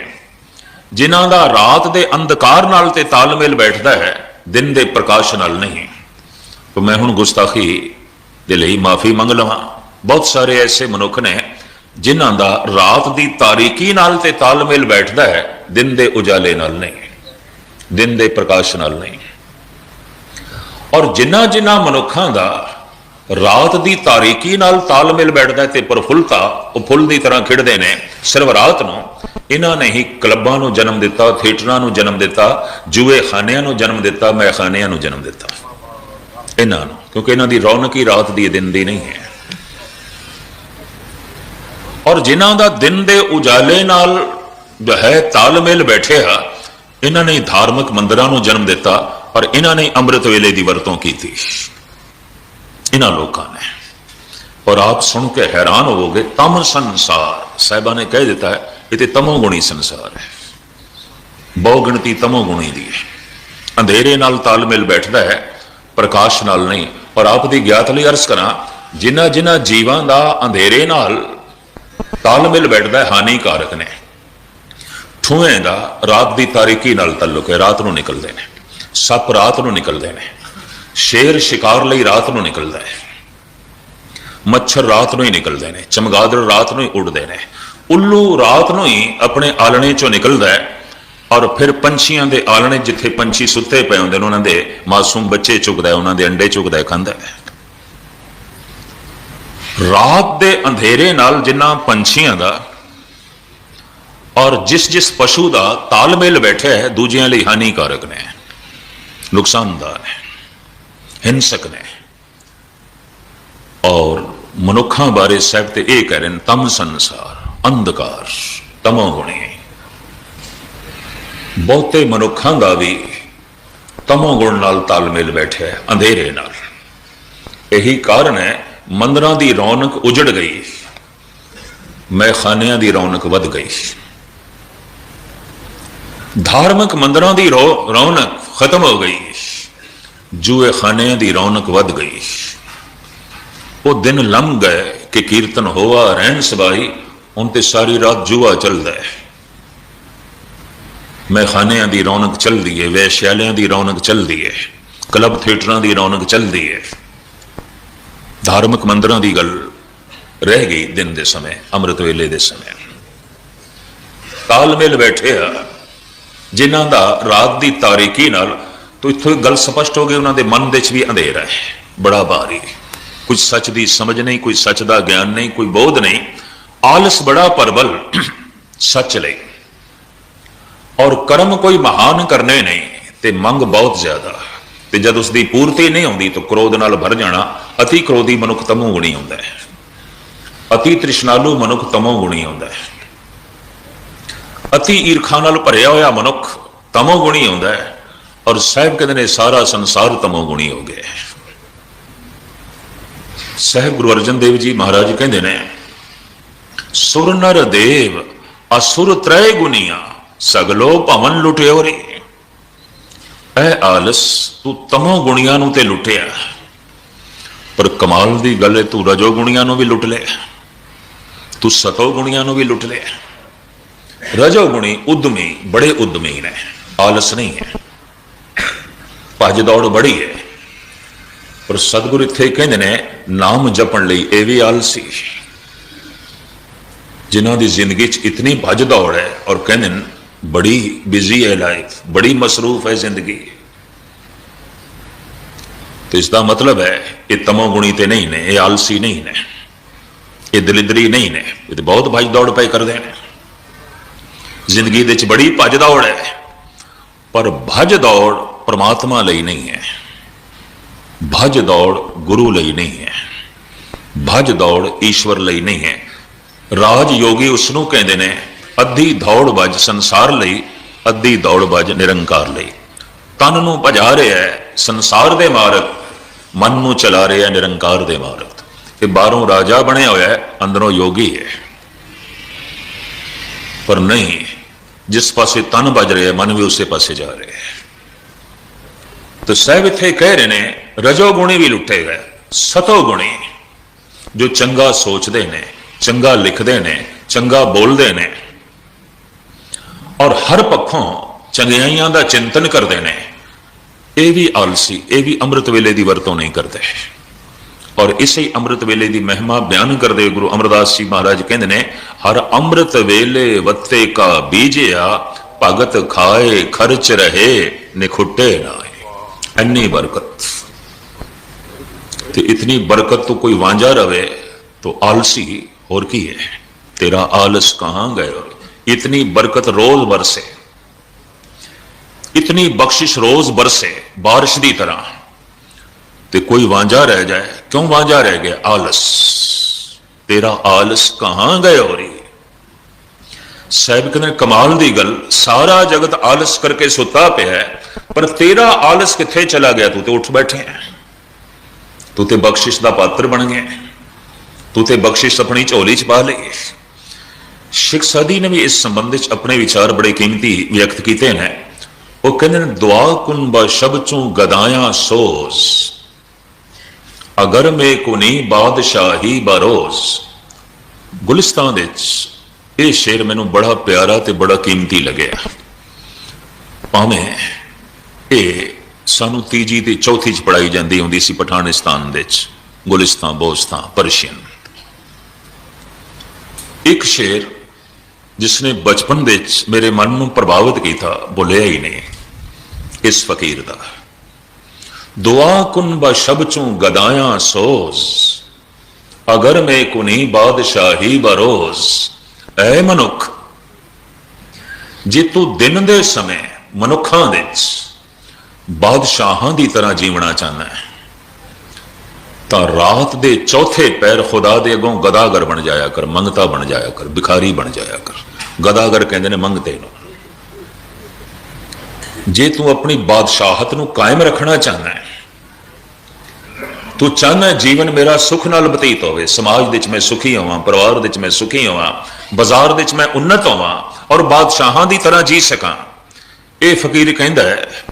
ਜਿਨ੍ਹਾਂ ਦਾ ਰਾਤ ਦੇ ਅੰਧਕਾਰ ਨਾਲ ਤੇ ਤਾਲਮੇਲ ਬੈਠਦਾ ਹੈ, ਦਿਨ ਦੇ ਪ੍ਰਕਾਸ਼ ਨਾਲ ਨਹੀਂ। ਤਾਂ ਮੈਂ ਹੁਣ ਗੁਸਤਾਖੀ ਦੇ ਲਈ ਮਾਫੀ ਮੰਗ ਲਵਾਂ। ਬਹੁਤ ਸਾਰੇ ਐਸੇ ਮਨੁੱਖ ਨੇ ਜਿਨ੍ਹਾਂ ਦਾ ਰਾਤ ਦੀ ਤਾਰੀਕੀ ਨਾਲ ਤੇ ਤਾਲਮੇਲ ਬੈਠਦਾ ਹੈ, ਦਿਨ ਦੇ ਉਜਾਲੇ ਨਾਲ ਨਹੀਂ, ਦਿਨ ਦੇ ਪ੍ਰਕਾਸ਼ ਨਾਲ ਨਹੀਂ। ਔਰ ਜਿਨ੍ਹਾਂ ਜਿਨ੍ਹਾਂ ਮਨੁੱਖਾਂ ਦਾ ਰਾਤ ਦੀ ਤਾਰੀਕੀ ਨਾਲ ਤਾਲਮੇਲ ਬੈਠਦਾ ਹੈ ਤੇ ਪ੍ਰਫੁੱਲਤਾ, ਉਹ ਫੁੱਲ ਦੀ ਤਰ੍ਹਾਂ ਖਿੜਦੇ ਨੇ, ਸਿਰਫ ਰਾਤ ਨੂੰ, ਇਹਨਾਂ ਨੇ ਹੀ ਕਲੱਬਾਂ ਨੂੰ ਜਨਮ ਦਿੱਤਾ, ਥੀਏਟਰਾਂ ਨੂੰ ਜਨਮ ਦਿੱਤਾ, ਜੂਏ ਖਾਨਿਆਂ ਨੂੰ ਜਨਮ ਦਿੱਤਾ ਮਹਿਖਾਨਿਆਂ ਨੂੰ ਜਨਮ ਦਿੱਤਾ। ਇਹਨਾਂ ਨੂੰ, ਕਿਉਂਕਿ ਇਹਨਾਂ ਦੀ ਰੌਣਕ ਹੀ ਰਾਤ ਦੀ ਦਿਨ ਦੀ ਨਹੀਂ ਹੈ। ਔਰ ਜਿਨ੍ਹਾਂ ਦਾ ਦਿਨ ਦੇ ਉਜਾਲੇ ਨਾਲ ਜੋ ਹੈ ਤਾਲਮੇਲ ਬੈਠਿਆ ਇਹਨਾਂ ਨੇ ਧਾਰਮਿਕ ਮੰਦਰਾਂ ਨੂੰ ਜਨਮ ਦਿੱਤਾ ਔਰ ਇਹਨਾਂ ਨੇ ਅੰਮ੍ਰਿਤ ਵੇਲੇ ਦੀ ਵਰਤੋਂ ਕੀਤੀ। ਇਹਨਾਂ ਲੋਕਾਂ ਨੇ। ਔਰ ਆਪ ਸੁਣ ਕੇ ਹੈਰਾਨ ਹੋਵੋਗੇ, ਤਮ ਸੰਸਾਰ, ਸਾਹਿਬਾਂ ਨੇ ਕਹਿ ਦਿੱਤਾ ਹੈ ਇਹ ਤੇ ਤਮੋ ਗੁਣੀ ਸੰਸਾਰ ਹੈ। ਬਹੁ ਗਿਣਤੀ ਤਮੋ ਗੁਣੀ ਦੀ ਹੈ। ਅੰਧੇਰੇ ਨਾਲ ਤਾਲਮੇਲ ਬੈਠਦਾ ਹੈ, ਪ੍ਰਕਾਸ਼ ਨਾਲ ਨਹੀਂ। ਔਰ ਆਪ ਦੀ ਗਿਆਤ ਲਈ ਅਰਜ਼ ਕਰਾਂ ਜਿਨ੍ਹਾਂ ਜਿਨ੍ਹਾਂ ਜੀਵਾਂ ਦਾ ਅੰਧੇਰੇ ਨਾਲ ਤਾਲਮੇਲ ਬੈਠਦਾ ਹੈ, ਹਾਨੀਕਾਰਕ ਨੇ। ਠੂਏ ਦਾ ਰਾਤ ਦੀ ਤਾਰੀਕੀ ਨਾਲ ਤਾਲੁਕ ਹੈ, ਰਾਤ ਨੂੰ ਨਿਕਲਦੇ ਨੇ। ਸੱਪ ਰਾਤ ਨੂੰ ਨਿਕਲਦੇ ਨੇ। ਸ਼ੇਰ ਸ਼ਿਕਾਰ ਲਈ ਰਾਤ ਨੂੰ ਨਿਕਲਦਾ ਹੈ। ਮੱਛਰ ਰਾਤ ਨੂੰ ਹੀ ਨਿਕਲਦੇ ਨੇ, ਚਮਗਾਦੜ ਰਾਤ ਨੂੰ ਹੀ ਉੱਡਦੇ ਨੇ। ਉੱਲੂ ਰਾਤ ਨੂੰ ਹੀ ਆਪਣੇ ਆਲਣੇ ਚੋਂ ਨਿਕਲਦਾ ਹੈ ਔਰ ਫਿਰ ਪੰਛੀਆਂ ਦੇ ਆਲਣੇ ਜਿੱਥੇ ਪੰਛੀ ਸੁੱਤੇ ਪਏ ਹੁੰਦੇ ਨੇ, ਉਹਨਾਂ ਦੇ ਮਾਸੂਮ ਬੱਚੇ ਚੁਗਦਾ ਹੈ, ਉਹਨਾਂ ਦੇ ਅੰਡੇ ਚੁਗਦਾ ਹੈ, ਖਾਂਦਾ ਹੈ। ਰਾਤ ਦੇ ਅੰਧੇਰੇ ਨਾਲ ਜਿੰਨਾ ਪੰਛੀਆਂ ਦਾ ਔਰ ਜਿਸ ਜਿਸ ਪਸ਼ੂ ਦਾ ਤਾਲਮੇਲ ਬੈਠਿਆ ਹੈ, ਦੂਜਿਆਂ ਲਈ ਹਾਨੀਕਾਰਕ ਨੇ, ਨੁਕਸਾਨਦਾਰ ਨੇ, ਹਿੰਸਕ ਨੇ। ਔਰ ਮਨੁੱਖਾਂ ਬਾਰੇ ਸਾਹਿਬ ਤੇ ਇਹ ਕਹਿ ਰਹੇ ਨੇ, ਤਮ ਸੰਸਾਰ, ਅੰਧਕਾਰ, ਤਮੋ ਗੁਣੀ ਬਹੁਤੇ ਮਨੁੱਖਾਂ ਦਾ ਵੀ ਤਮੋ ਗੁਣ ਨਾਲ ਤਾਲਮੇਲ ਬੈਠਿਆ ਹੈ, ਅੰਧੇਰੇ ਨਾਲ। ਇਹੀ ਕਾਰਨ ਹੈ ਮੰਦਰਾਂ ਦੀ ਰੌਣਕ ਉਜੜ ਗਈ। ਮੈਖਾਨਿਆਂ ਦੀ ਰੌਣਕ ਵੱਧ ਗਈ। ਧਾਰਮਿਕ ਮੰਦਰਾਂ ਦੀ ਰੌ- ਰੌਣਕ ਖਤਮ ਹੋ ਗਈ। ਜੂਏ ਖਾਨਿਆਂ ਦੀ ਰੌਣਕ ਵੱਧ ਗਈ। ਉਹ ਦਿਨ ਲੰਮ ਗਏ ਕਿ ਕੀਰਤਨ ਹੋਵਾ ਰਹਿਣ ਸਬਾਈ ਹੁਣ ਤੇ ਸਾਰੀ ਰਾਤ ਜੂਆ ਚੱਲਦਾ ਹੈ। ਮੈਖਾਨਿਆਂ ਦੀ ਰੌਣਕ ਚੱਲਦੀ ਹੈ, ਵੈਸ਼ਿਆਲਿਆਂ ਦੀ ਰੌਣਕ ਚੱਲਦੀ ਹੈ, ਕਲੱਬ ਥੀਏਟਰਾਂ ਦੀ ਰੌਣਕ ਚੱਲਦੀ ਹੈ। ਧਾਰਮਿਕ ਮੰਦਰਾਂ ਦੀ ਗੱਲ ਰਹਿ ਗਈ ਦਿਨ ਦੇ ਸਮੇਂ, ਅੰਮ੍ਰਿਤ ਵੇਲੇ ਦੇ ਸਮੇਂ। ਤਾਲਮੇਲ ਬੈਠੇ ਆ, ਜਿਨ੍ਹਾਂ ਦਾ ਰਾਤ ਦੀ ਤਾਰੀਕੀ ਨਾਲ ਤੋਂ ਇੱਥੋਂ ਇੱਕ ਗੱਲ ਸਪਸ਼ਟ ਹੋ ਗਈ, ਉਹਨਾਂ ਦੇ ਮਨ ਦੇ ਵਿੱਚ ਵੀ ਅੰਧੇਰਾ ਹੈ, ਬੜਾ ਭਾਰੀ। ਕੁਝ ਸੱਚ ਦੀ ਸਮਝ ਨਹੀਂ, ਕੋਈ ਸੱਚ ਦਾ ਗਿਆਨ ਨਹੀਂ, ਕੋਈ ਬੋਧ ਨਹੀਂ, ਆਲਸ ਬੜਾ ਪਰਬਲ, ਸੱਚ ਲਈ। ਔਰ ਕਰਮ ਕੋਈ ਮਹਾਨ ਕਰਨੇ ਨਹੀਂ, ਤੇ ਮੰਗ ਬਹੁਤ ਜ਼ਿਆਦਾ। ਤੇ ਜਦ ਉਸ ਦੀ ਪੂਰਤੀ ਨਹੀਂ ਆਉਂਦੀ ਤਾਂ ਕ੍ਰੋਧ ਨਾਲ ਭਰ ਜਾਣਾ ਅਤੀ ਕ੍ਰੋਧੀ ਮਨੁੱਖ ਤਮੋ ਗੁਣੀ ਹੁੰਦਾ ਹੈ। ਅਤੀ ਤ੍ਰਿਸ਼ਨਾਲੂ ਮਨੁੱਖ ਤਮੋ ਗੁਣੀ ਹੁੰਦਾ ਹੈ। ਅਤੀ ਈਰਖਾ ਨਾਲ ਭਰਿਆ ਹੋਇਆ ਮਨੁੱਖ ਤਮੋ ਗੁਣੀ ਹੁੰਦਾ ਹੈ ਔਰ ਸਾਹਿਬ ਕਹਿੰਦੇ ਨੇ ਸਾਰਾ ਸੰਸਾਰ ਤਮੋ ਗੁਣੀ ਹੋ ਗਿਆ ਹੈ। ਸਾਹਿਬ ਗੁਰੂ ਅਰਜਨ ਦੇਵ ਜੀ ਮਹਾਰਾਜ ਕਹਿੰਦੇ ਨੇ, ਸੁਰ ਨਰ ਦੇਵ ਅਸੁਰ ਤ੍ਰੈ ਗੁਨੀਆਂ ਸਗਲੋ ਭਵਨ ਲੁਟਿਓਰੇ। ਐ ਆਲਸ ਤੂੰ ਤਮੋ ਗੁਣੀਆਂ ਨੂੰ ਤੇ ਲੁੱਟਿਆ। ਪਰ ਕਮਾਲ ਦੀ ਗੱਲ ਹੈ ਤੂੰ ਰਜੋ ਗੁਣੀਆਂ ਨੂੰ ਵੀ ਲੁੱਟ ਲਿਆ। ਤੂੰ ਸਤੋ ਗੁਣੀਆਂ ਨੂੰ ਵੀ ਲੁੱਟ ਲਿਆ। ਰਜੋ ਗੁਣੀ ਉਦਮੀ, ਬੜੇ ਉਦਮੀ ਨੇ ਆਲਸ ਨਹੀਂ ਹੈ। ਭੱਜ ਦੌੜ ਬੜੀ ਹੈ। ਪਰ ਸਤਿਗੁਰ ਇੱਥੇ ਕਹਿੰਦੇ ਨੇ, ਨਾਮ ਜਪਣ ਲਈ ਇਹ ਵੀ ਆਲਸੀ ਜਿਨ੍ਹਾਂ ਦੀ ਜ਼ਿੰਦਗੀ 'ਚ ਇਤਨੀ ਭੱਜ ਦੌੜ ਹੈ ਔਰ ਕਹਿੰਦੇ ਨੇ ਬੜੀ ਬਿਜ਼ੀ ਹੈ ਲਾਈਫ ਬੜੀ ਮਸਰੂਫ ਹੈ ਜ਼ਿੰਦਗੀ। ਤੇ ਇਸ ਮਤਲਬ ਹੈ, ਇਹ ਤਮੋ ਗੁਣੀ ਤੇ ਨਹੀਂ ਨੇ, ਇਹ ਆਲਸੀ ਨਹੀਂ ਨੇ, ਇਹ ਦਲਿਦਰੀ ਨਹੀਂ ਨੇ, ਇਹ ਤੇ ਬਹੁਤ ਭੱਜ ਦੌੜ ਪਏ ਕਰਦੇ ਨੇ। ਜ਼ਿੰਦਗੀ ਦੇ ਵਿੱਚ ਬੜੀ ਭੱਜ ਦੌੜ ਹੈ, ਪਰ ਭੱਜ ਦੌੜ ਪ੍ਰਮਾਤਮਾ ਲਈ ਨਹੀਂ ਹੈ। ਭੱਜ ਦੌੜ ਗੁਰੂ ਲਈ ਨਹੀਂ ਹੈ। ਭੱਜ ਦੌੜ ਈਸ਼ਵਰ ਲਈ ਨਹੀਂ ਹੈ। ਰਾਜ ਯੋਗੀ ਉਸ ਨੂੰ ਕਹਿੰਦੇ ਨੇ ਅੱਧੀ ਦੌੜ ਵੱਜ ਸੰਸਾਰ ਲਈ, ਅੱਧੀ ਦੌੜ ਵੱਜ ਨਿਰੰਕਾਰ ਲਈ। ਤਨ ਨੂੰ ਭਜਾ ਰਿਹਾ ਹੈ ਸੰਸਾਰ ਦੇ ਮਾਰਗ, ਮਨ ਨੂੰ ਚਲਾ ਰਿਹਾ ਨਿਰੰਕਾਰ ਦੇ ਮਾਰਗ। ਇਹ ਬਾਹਰੋਂ ਰਾਜਾ ਬਣਿਆ ਹੋਇਆ ਹੈ, ਅੰਦਰੋਂ ਯੋਗੀ ਹੈ। ਪਰ ਨਹੀਂ, ਜਿਸ ਪਾਸੇ ਤਨ ਵੱਜ ਰਿਹਾ ਮਨ ਵੀ ਉਸੇ ਪਾਸੇ ਜਾ ਰਿਹਾ ਹੈ। ਤਾਂ ਸਾਹਿਬ ਇੱਥੇ ਕਹਿ ਰਹੇ ਨੇ, ਰਜੋ ਗੁਣੀ ਵੀ ਲੁੱਟੇ ਗਏ, ਸਤੋ ਗੁਣੀ, ਜੋ ਚੰਗਾ ਸੋਚਦੇ ਨੇ, ਚੰਗਾ ਲਿਖਦੇ ਨੇ, ਚੰਗਾ ਬੋਲਦੇ ਨੇ। ਔਰ ਹਰ ਪੱਖੋਂ ਚੰਗਿਆਈਆਂ ਦਾ ਚਿੰਤਨ ਕਰਦੇ ਨੇ। ਇਹ ਵੀ ਆਲਸੀ, ਇਹ ਵੀ ਅੰਮ੍ਰਿਤ ਵੇਲੇ ਦੀ ਵਰਤੋਂ ਨਹੀਂ ਕਰਦੇ। ਔਰ ਇਸੇ ਅੰਮ੍ਰਿਤ ਵੇਲੇ ਦੀ ਮਹਿਮਾ ਬਿਆਨ ਕਰਦੇ ਗੁਰੂ ਅਮਰਦਾਸ ਜੀ ਮਹਾਰਾਜ ਕਹਿੰਦੇ ਨੇ, ਹਰ ਅੰਮ੍ਰਿਤ ਵੇਲੇ ਵੱਤੇ ਕਾ ਬੀਜਿਆ, ਭਗਤ ਖਾਏ, ਖਰਚ ਰਹੇ, ਨਿਖੁੱਟੇ ਨਾਏ ਇੰਨੀ ਬਰਕਤ। ਤੇ ਇਤਨੀ ਬਰਕਤ ਤੋਂ ਕੋਈ ਵਾਂਝਾ ਰਵੇ, ਤੋ ਆਲਸੀ ਹੋਰ ਕੀ ਹੈ? ਤੇਰਾ ਆਲਸ ਕਹਾਂ ਗਏ इतनी बरकत रोज बरसे इतनी बख्शिश रोज बरसे बारिश की तरह ਤੇ ਕੋਈ ਵਾਂਝਾ ਰਹਿ ਜਾਏ ਕਿਉਂ ਵਾਂਝਾ ਰਹਿ ਗਿਆ ਆਲਸ ਤੇਰਾ ਆਲਸ ਕਹਾਂ ਗਏ ਹੋਰੀ ਸਾਹਿਬ ਕਹਿੰਦੇ ਨੇ, ਕਮਾਲ ਦੀ ਗੱਲ ਸਾਰਾ ਜਗਤ ਆਲਸ ਕਰਕੇ ਸੁੱਤਾ ਪਿਆ ਹੈ, ਪਰ ਤੇਰਾ ਆਲਸ ਕਿੱਥੇ ਚਲਾ ਗਿਆ ਤੂੰ ਤੇ ਉੱਠ ਬੈਠੇ ਹੈ ਤੂੰ ਤੇ ਬਖਸ਼ਿਸ਼ ਦਾ ਪਾਤਰ ਬਣ ਗਿਆ ਤੂੰ ਤੇ ਬਖਸ਼ਿਸ਼ ਆਪਣੀ ਝੋਲੀ ਚ ਪਾ ਲਈ ਸ਼ਿਖ ਸਾਦੀ ਨੇ ਵੀ ਇਸ ਸੰਬੰਧ ਵਿੱਚ ਆਪਣੇ ਵਿਚਾਰ ਬੜੇ ਕੀਮਤੀ ਵਿਅਕਤ ਕੀਤੇ ਨੇ। ਉਹ ਕਹਿੰਦੇ ਨੇ, ਦੁਆ ਕੁਨ ਬਾ ਸ਼ਬ ਚੋਂ ਗਦਾਇਆ ਸੋਸ ਅਗਰ ਮੇ ਕੁਨੀ ਬਾਦਸ਼ਾਹੀ ਬਰੋਜ਼। ਗੁਲਿਸਤਾਨ ਵਿੱਚ ਇਹ ਸ਼ੇਰ ਮੈਨੂੰ ਬੜਾ ਪਿਆਰਾ ਤੇ ਬੜਾ ਕੀਮਤੀ ਲੱਗਿਆ। ਭਾਵੇਂ ਇਹ ਸਾਨੂੰ ਤੀਜੀ ਤੇ ਚੌਥੀ ਚ ਪੜਾਈ ਜਾਂਦੀ ਹੁੰਦੀ ਸੀ ਪਠਾਨਿਸਤਾਨ ਦੇ ਵਿੱਚ। Gulistan, Bostan, Persian. ਇੱਕ ਸ਼ੇਰ ਜਿਸਨੇ ਬਚਪਨ ਦੇ ਵਿੱਚ ਮੇਰੇ ਮਨ ਨੂੰ ਪ੍ਰਭਾਵਿਤ ਕੀਤਾ, ਬੋਲਿਆ ਹੀ ਨਹੀਂ, ਇਸ ਫਕੀਰ ਦਾ। ਦੁਆ ਕੁਨ ਬ ਸ਼ਬ ਚੋਂ ਗਦਾਇਆ ਸੋਜ਼, ਅਗਰ ਮੈਂ ਕੁਨੀ ਬਾਦਸ਼ਾਹੀ ਬਰੋਜ਼। ਐ ਮਨੁੱਖ, ਜੇ ਤੂੰ ਦਿਨ ਦੇ ਸਮੇਂ ਮਨੁੱਖਾਂ ਦੇ ਵਿੱਚ ਬਾਦਸ਼ਾਹਾਂ ਦੀ ਤਰ੍ਹਾਂ ਜੀਵਣਾ ਚਾਹੁੰਦਾ ਹੈ ਤਾਂ ਰਾਤ ਦੇ ਚੌਥੇ ਪੈਰ ਖੁਦਾ ਦੇ ਅੱਗੋਂ ਗਦਾਗਰ ਬਣ ਜਾਇਆ ਕਰ, ਮੰਗਤਾ ਬਣ ਜਾਇਆ ਕਰ, ਭਿਖਾਰੀ ਬਣ ਜਾਇਆ ਕਰ। ਗਦਾਗਰ ਕਹਿੰਦੇ ਨੇ, ਮੰਗਤੇ ਨੂੰ। ਜੇ ਤੂੰ ਆਪਣੀ ਬਾਦਸ਼ਾਹਤ ਨੂੰ ਕਾਇਮ ਰੱਖਣਾ ਚਾਹੁੰਦਾ ਹੈ, ਤੂੰ ਚਾਹੁੰਦਾ ਜੀਵਨ ਮੇਰਾ ਸੁਖ ਨਾਲ ਬਤੀਤ ਹੋਵੇ, ਸਮਾਜ ਦੇ ਵਿੱਚ ਮੈਂ ਸੁਖੀ ਹੋਵਾਂ, ਪਰਿਵਾਰ ਦੇ ਵਿੱਚ ਮੈਂ ਸੁਖੀ ਹੋਵਾਂ, ਬਾਜ਼ਾਰ ਦੇ ਵਿੱਚ ਮੈਂ ਉન્નਤ ਹੋਵਾਂ ਔਰ ਬਾਦਸ਼ਾਹਾਂ ਦੀ ਤਰ੍ਹਾਂ ਜੀ ਸਕਾਂ। ਇਹ ਫਕੀਰ ਕਹਿੰਦਾ ਹੈ,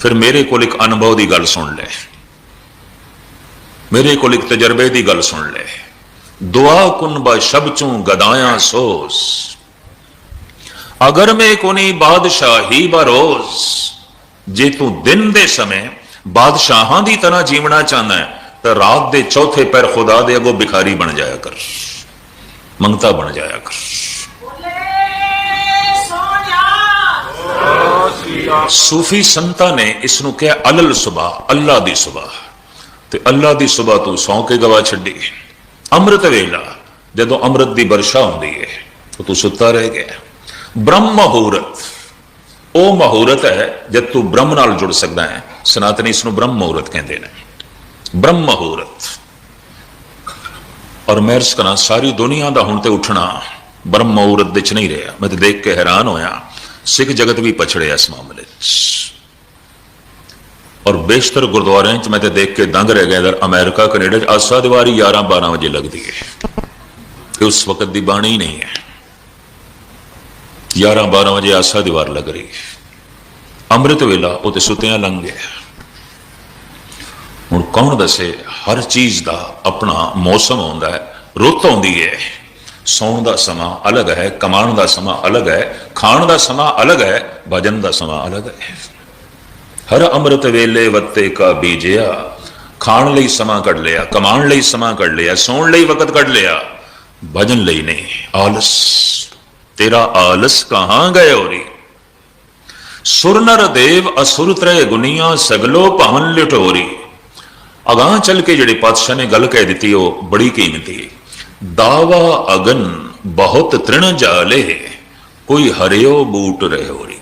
ਫਿਰ ਮੇਰੇ ਕੋਲ ਇੱਕ ਅਨੁਭਵ ਦੀ ਗੱਲ ਸੁਣ ਲੈ। ਮੇਰੇ ਕੋਲ ਇੱਕ ਤਜਰਬੇ ਦੀ ਗੱਲ ਸੁਣ ਲੈ। ਦੁਆ ਕੁਨ ਬਾ ਸ਼ਬ ਚੋਂ ਗਦਾਇਆ ਸੋਸ। ਅਗਰ ਮੈਂ ਕੋਨੀ ਬਾਦਸ਼ਾਹੀ ਬਰੋਜ਼ ਜੇ ਤੂੰ ਦਿਨ ਦੇ ਸਮੇਂ ਬਾਦਸ਼ਾਹਾਂ ਦੀ ਤਰ੍ਹਾਂ ਜੀਵਣਾ ਚਾਹੁੰਦਾ ਹੈ, ਤਾਂ ਰਾਤ ਦੇ ਚੌਥੇ ਪੈਰ ਖੁਦਾ ਦੇ ਅੱਗੋਂ ਭਿਖਾਰੀ ਬਣ ਜਾਇਆ ਕਰ। ਮੰਗਤਾ ਬਣ ਜਾਇਆ ਕਰ। ਸੂਫੀ ਸੰਤਾਂ ਨੇ ਇਸ ਨੂੰ ਕਿਹਾ ਅਲਲ ਸੁਬਾ ਅੱਲਾ ਦੀ ਸੁਬਾ ਤੇ ਅੱਲਾ ਦੀ ਸੁਬਾ ਤੂੰ ਸੌਂ ਕੇ ਗਵਾ ਛੱਡੀ। ਅੰਮ੍ਰਿਤ ਵੇਲਾ, ਜਦੋਂ ਅੰਮ੍ਰਿਤ ਦੀ ਵਰਸ਼ਾ ਹੁੰਦੀ ਹੈ ਤਾਂ ਤੂੰ ਸੁੱਤਾ ਰਹਿ ਗਿਆ। ਬ੍ਰਹਮ ਮਹੂਰਤ। ਉਹ ਮਹੂਰਤ ਹੈ, ਜਦ ਤੂੰ ਬ੍ਰਹਮ ਨਾਲ ਜੁੜ ਸਕਦਾ ਹੈ। ਸਨਾਤਨੀ ਇਸ ਨੂੰ ਬ੍ਰਹਮ ਮਹੂਰਤ ਕਹਿੰਦੇ ਨੇ। ਬ੍ਰਹਮ ਮਹੂਰਤ। ਔਰ ਮੈਂ ਕਰਾਂ, ਸਾਰੀ ਦੁਨੀਆ ਦਾ ਹੁਣ ਤੇ ਉੱਠਣਾ ਬ੍ਰਹਮ ਮਹੂਰਤ ਵਿੱਚ ਨਹੀਂ ਰਿਹਾ। ਮੈਂ ਤੇ ਦੇਖ ਕੇ ਹੈਰਾਨ ਹੋਇਆ। ਸਿੱਖ ਜਗਤ ਵੀ ਪਛੜਿਆ ਇਸ ਮਾਮਲੇ 'ਚ। ਔਰ ਬੇਸ਼ਤਰ ਗੁਰਦੁਆਰਿਆਂ 'ਚ ਮੈਂ ਤੇ ਦੇਖ ਕੇ ਦੰਗ ਰਹਿ ਗਿਆ। ਇਧਰ ਅਮਰੀਕਾ, ਕੈਨੇਡਾ 'ਚ ਆਸਾ ਦੀਵਾਰੀ 11 12 ਵਜੇ ਲੱਗਦੀ ਹੈ। ਕਿ ਉਸ ਵਕਤ ਦੀ ਬਾਣੀ ਹੀ ਨਹੀਂ ਹੈ। 11 12 ਵਜੇ ਆਸਾ ਦੀਵਾਰ ਲੱਗ ਰਹੀ ਹੈ। ਅੰਮ੍ਰਿਤ ਵੇਲਾ ਉਹ ਤੇ ਸੁੱਤਿਆਂ ਲੰਘ ਗਿਆ। ਹੁਣ ਕੌਣ ਦੱਸੇ, ਹਰ ਚੀਜ਼ ਦਾ ਆਪਣਾ ਮੌਸਮ ਹੁੰਦਾ ਹੈ। ਰੁੱਤ ਆਉਂਦੀ ਹੈ। ਸੌਣ ਦਾ ਸਮਾਂ ਅਲੱਗ ਹੈ, ਕਮਾਉਣ ਦਾ ਸਮਾਂ ਅਲੱਗ ਹੈ, ਖਾਣ ਦਾ ਸਮਾਂ ਅਲੱਗ ਹੈ, ਭਜਨ ਦਾ ਸਮਾਂ ਅਲੱਗ ਹੈ। ਹਰ ਅੰਮ੍ਰਿਤ ਵੇਲੇ ਵੱਤੇ ਕਾ ਬੀਜਿਆ ਖਾਣ ਲਈ ਸਮਾਂ ਕੱਢ ਲਿਆ ਕਮਾਉਣ ਲਈ ਸਮਾਂ ਕੱਢ ਲਿਆ ਸੌਣ ਲਈ ਵਕਤ ਕੱਢ ਲਿਆ ਭਜਨ ਲਈ ਨਹੀਂ ਆਲਸ ਤੇਰਾ ਆਲਸ ਕਹਾਂ ਗਏ ਹੋਰੀ ਸੁਰ ਨਰ ਦੇਵ ਅਸੁਰ ਤਰੇ ਗੁਨੀਆਂ ਸਗਲੋ ਭਵਨ ਲਿਟੋਰੀ ਅਗਾਹ ਚੱਲ ਕੇ ਜਿਹੜੇ ਪਾਤਸ਼ਾਹ ਨੇ ਗੱਲ ਕਹਿ ਦਿੱਤੀ ਉਹ ਬੜੀ ਕੀਮਤੀ ਦਾਵਾ ਅਗਨ ਬਹੁਤ ਤ੍ਰਿਣ ਜਾਲੇ ਕੋਈ ਹਰਿਓ ਬੂਟ ਰਹੇ ਹੋਰੀ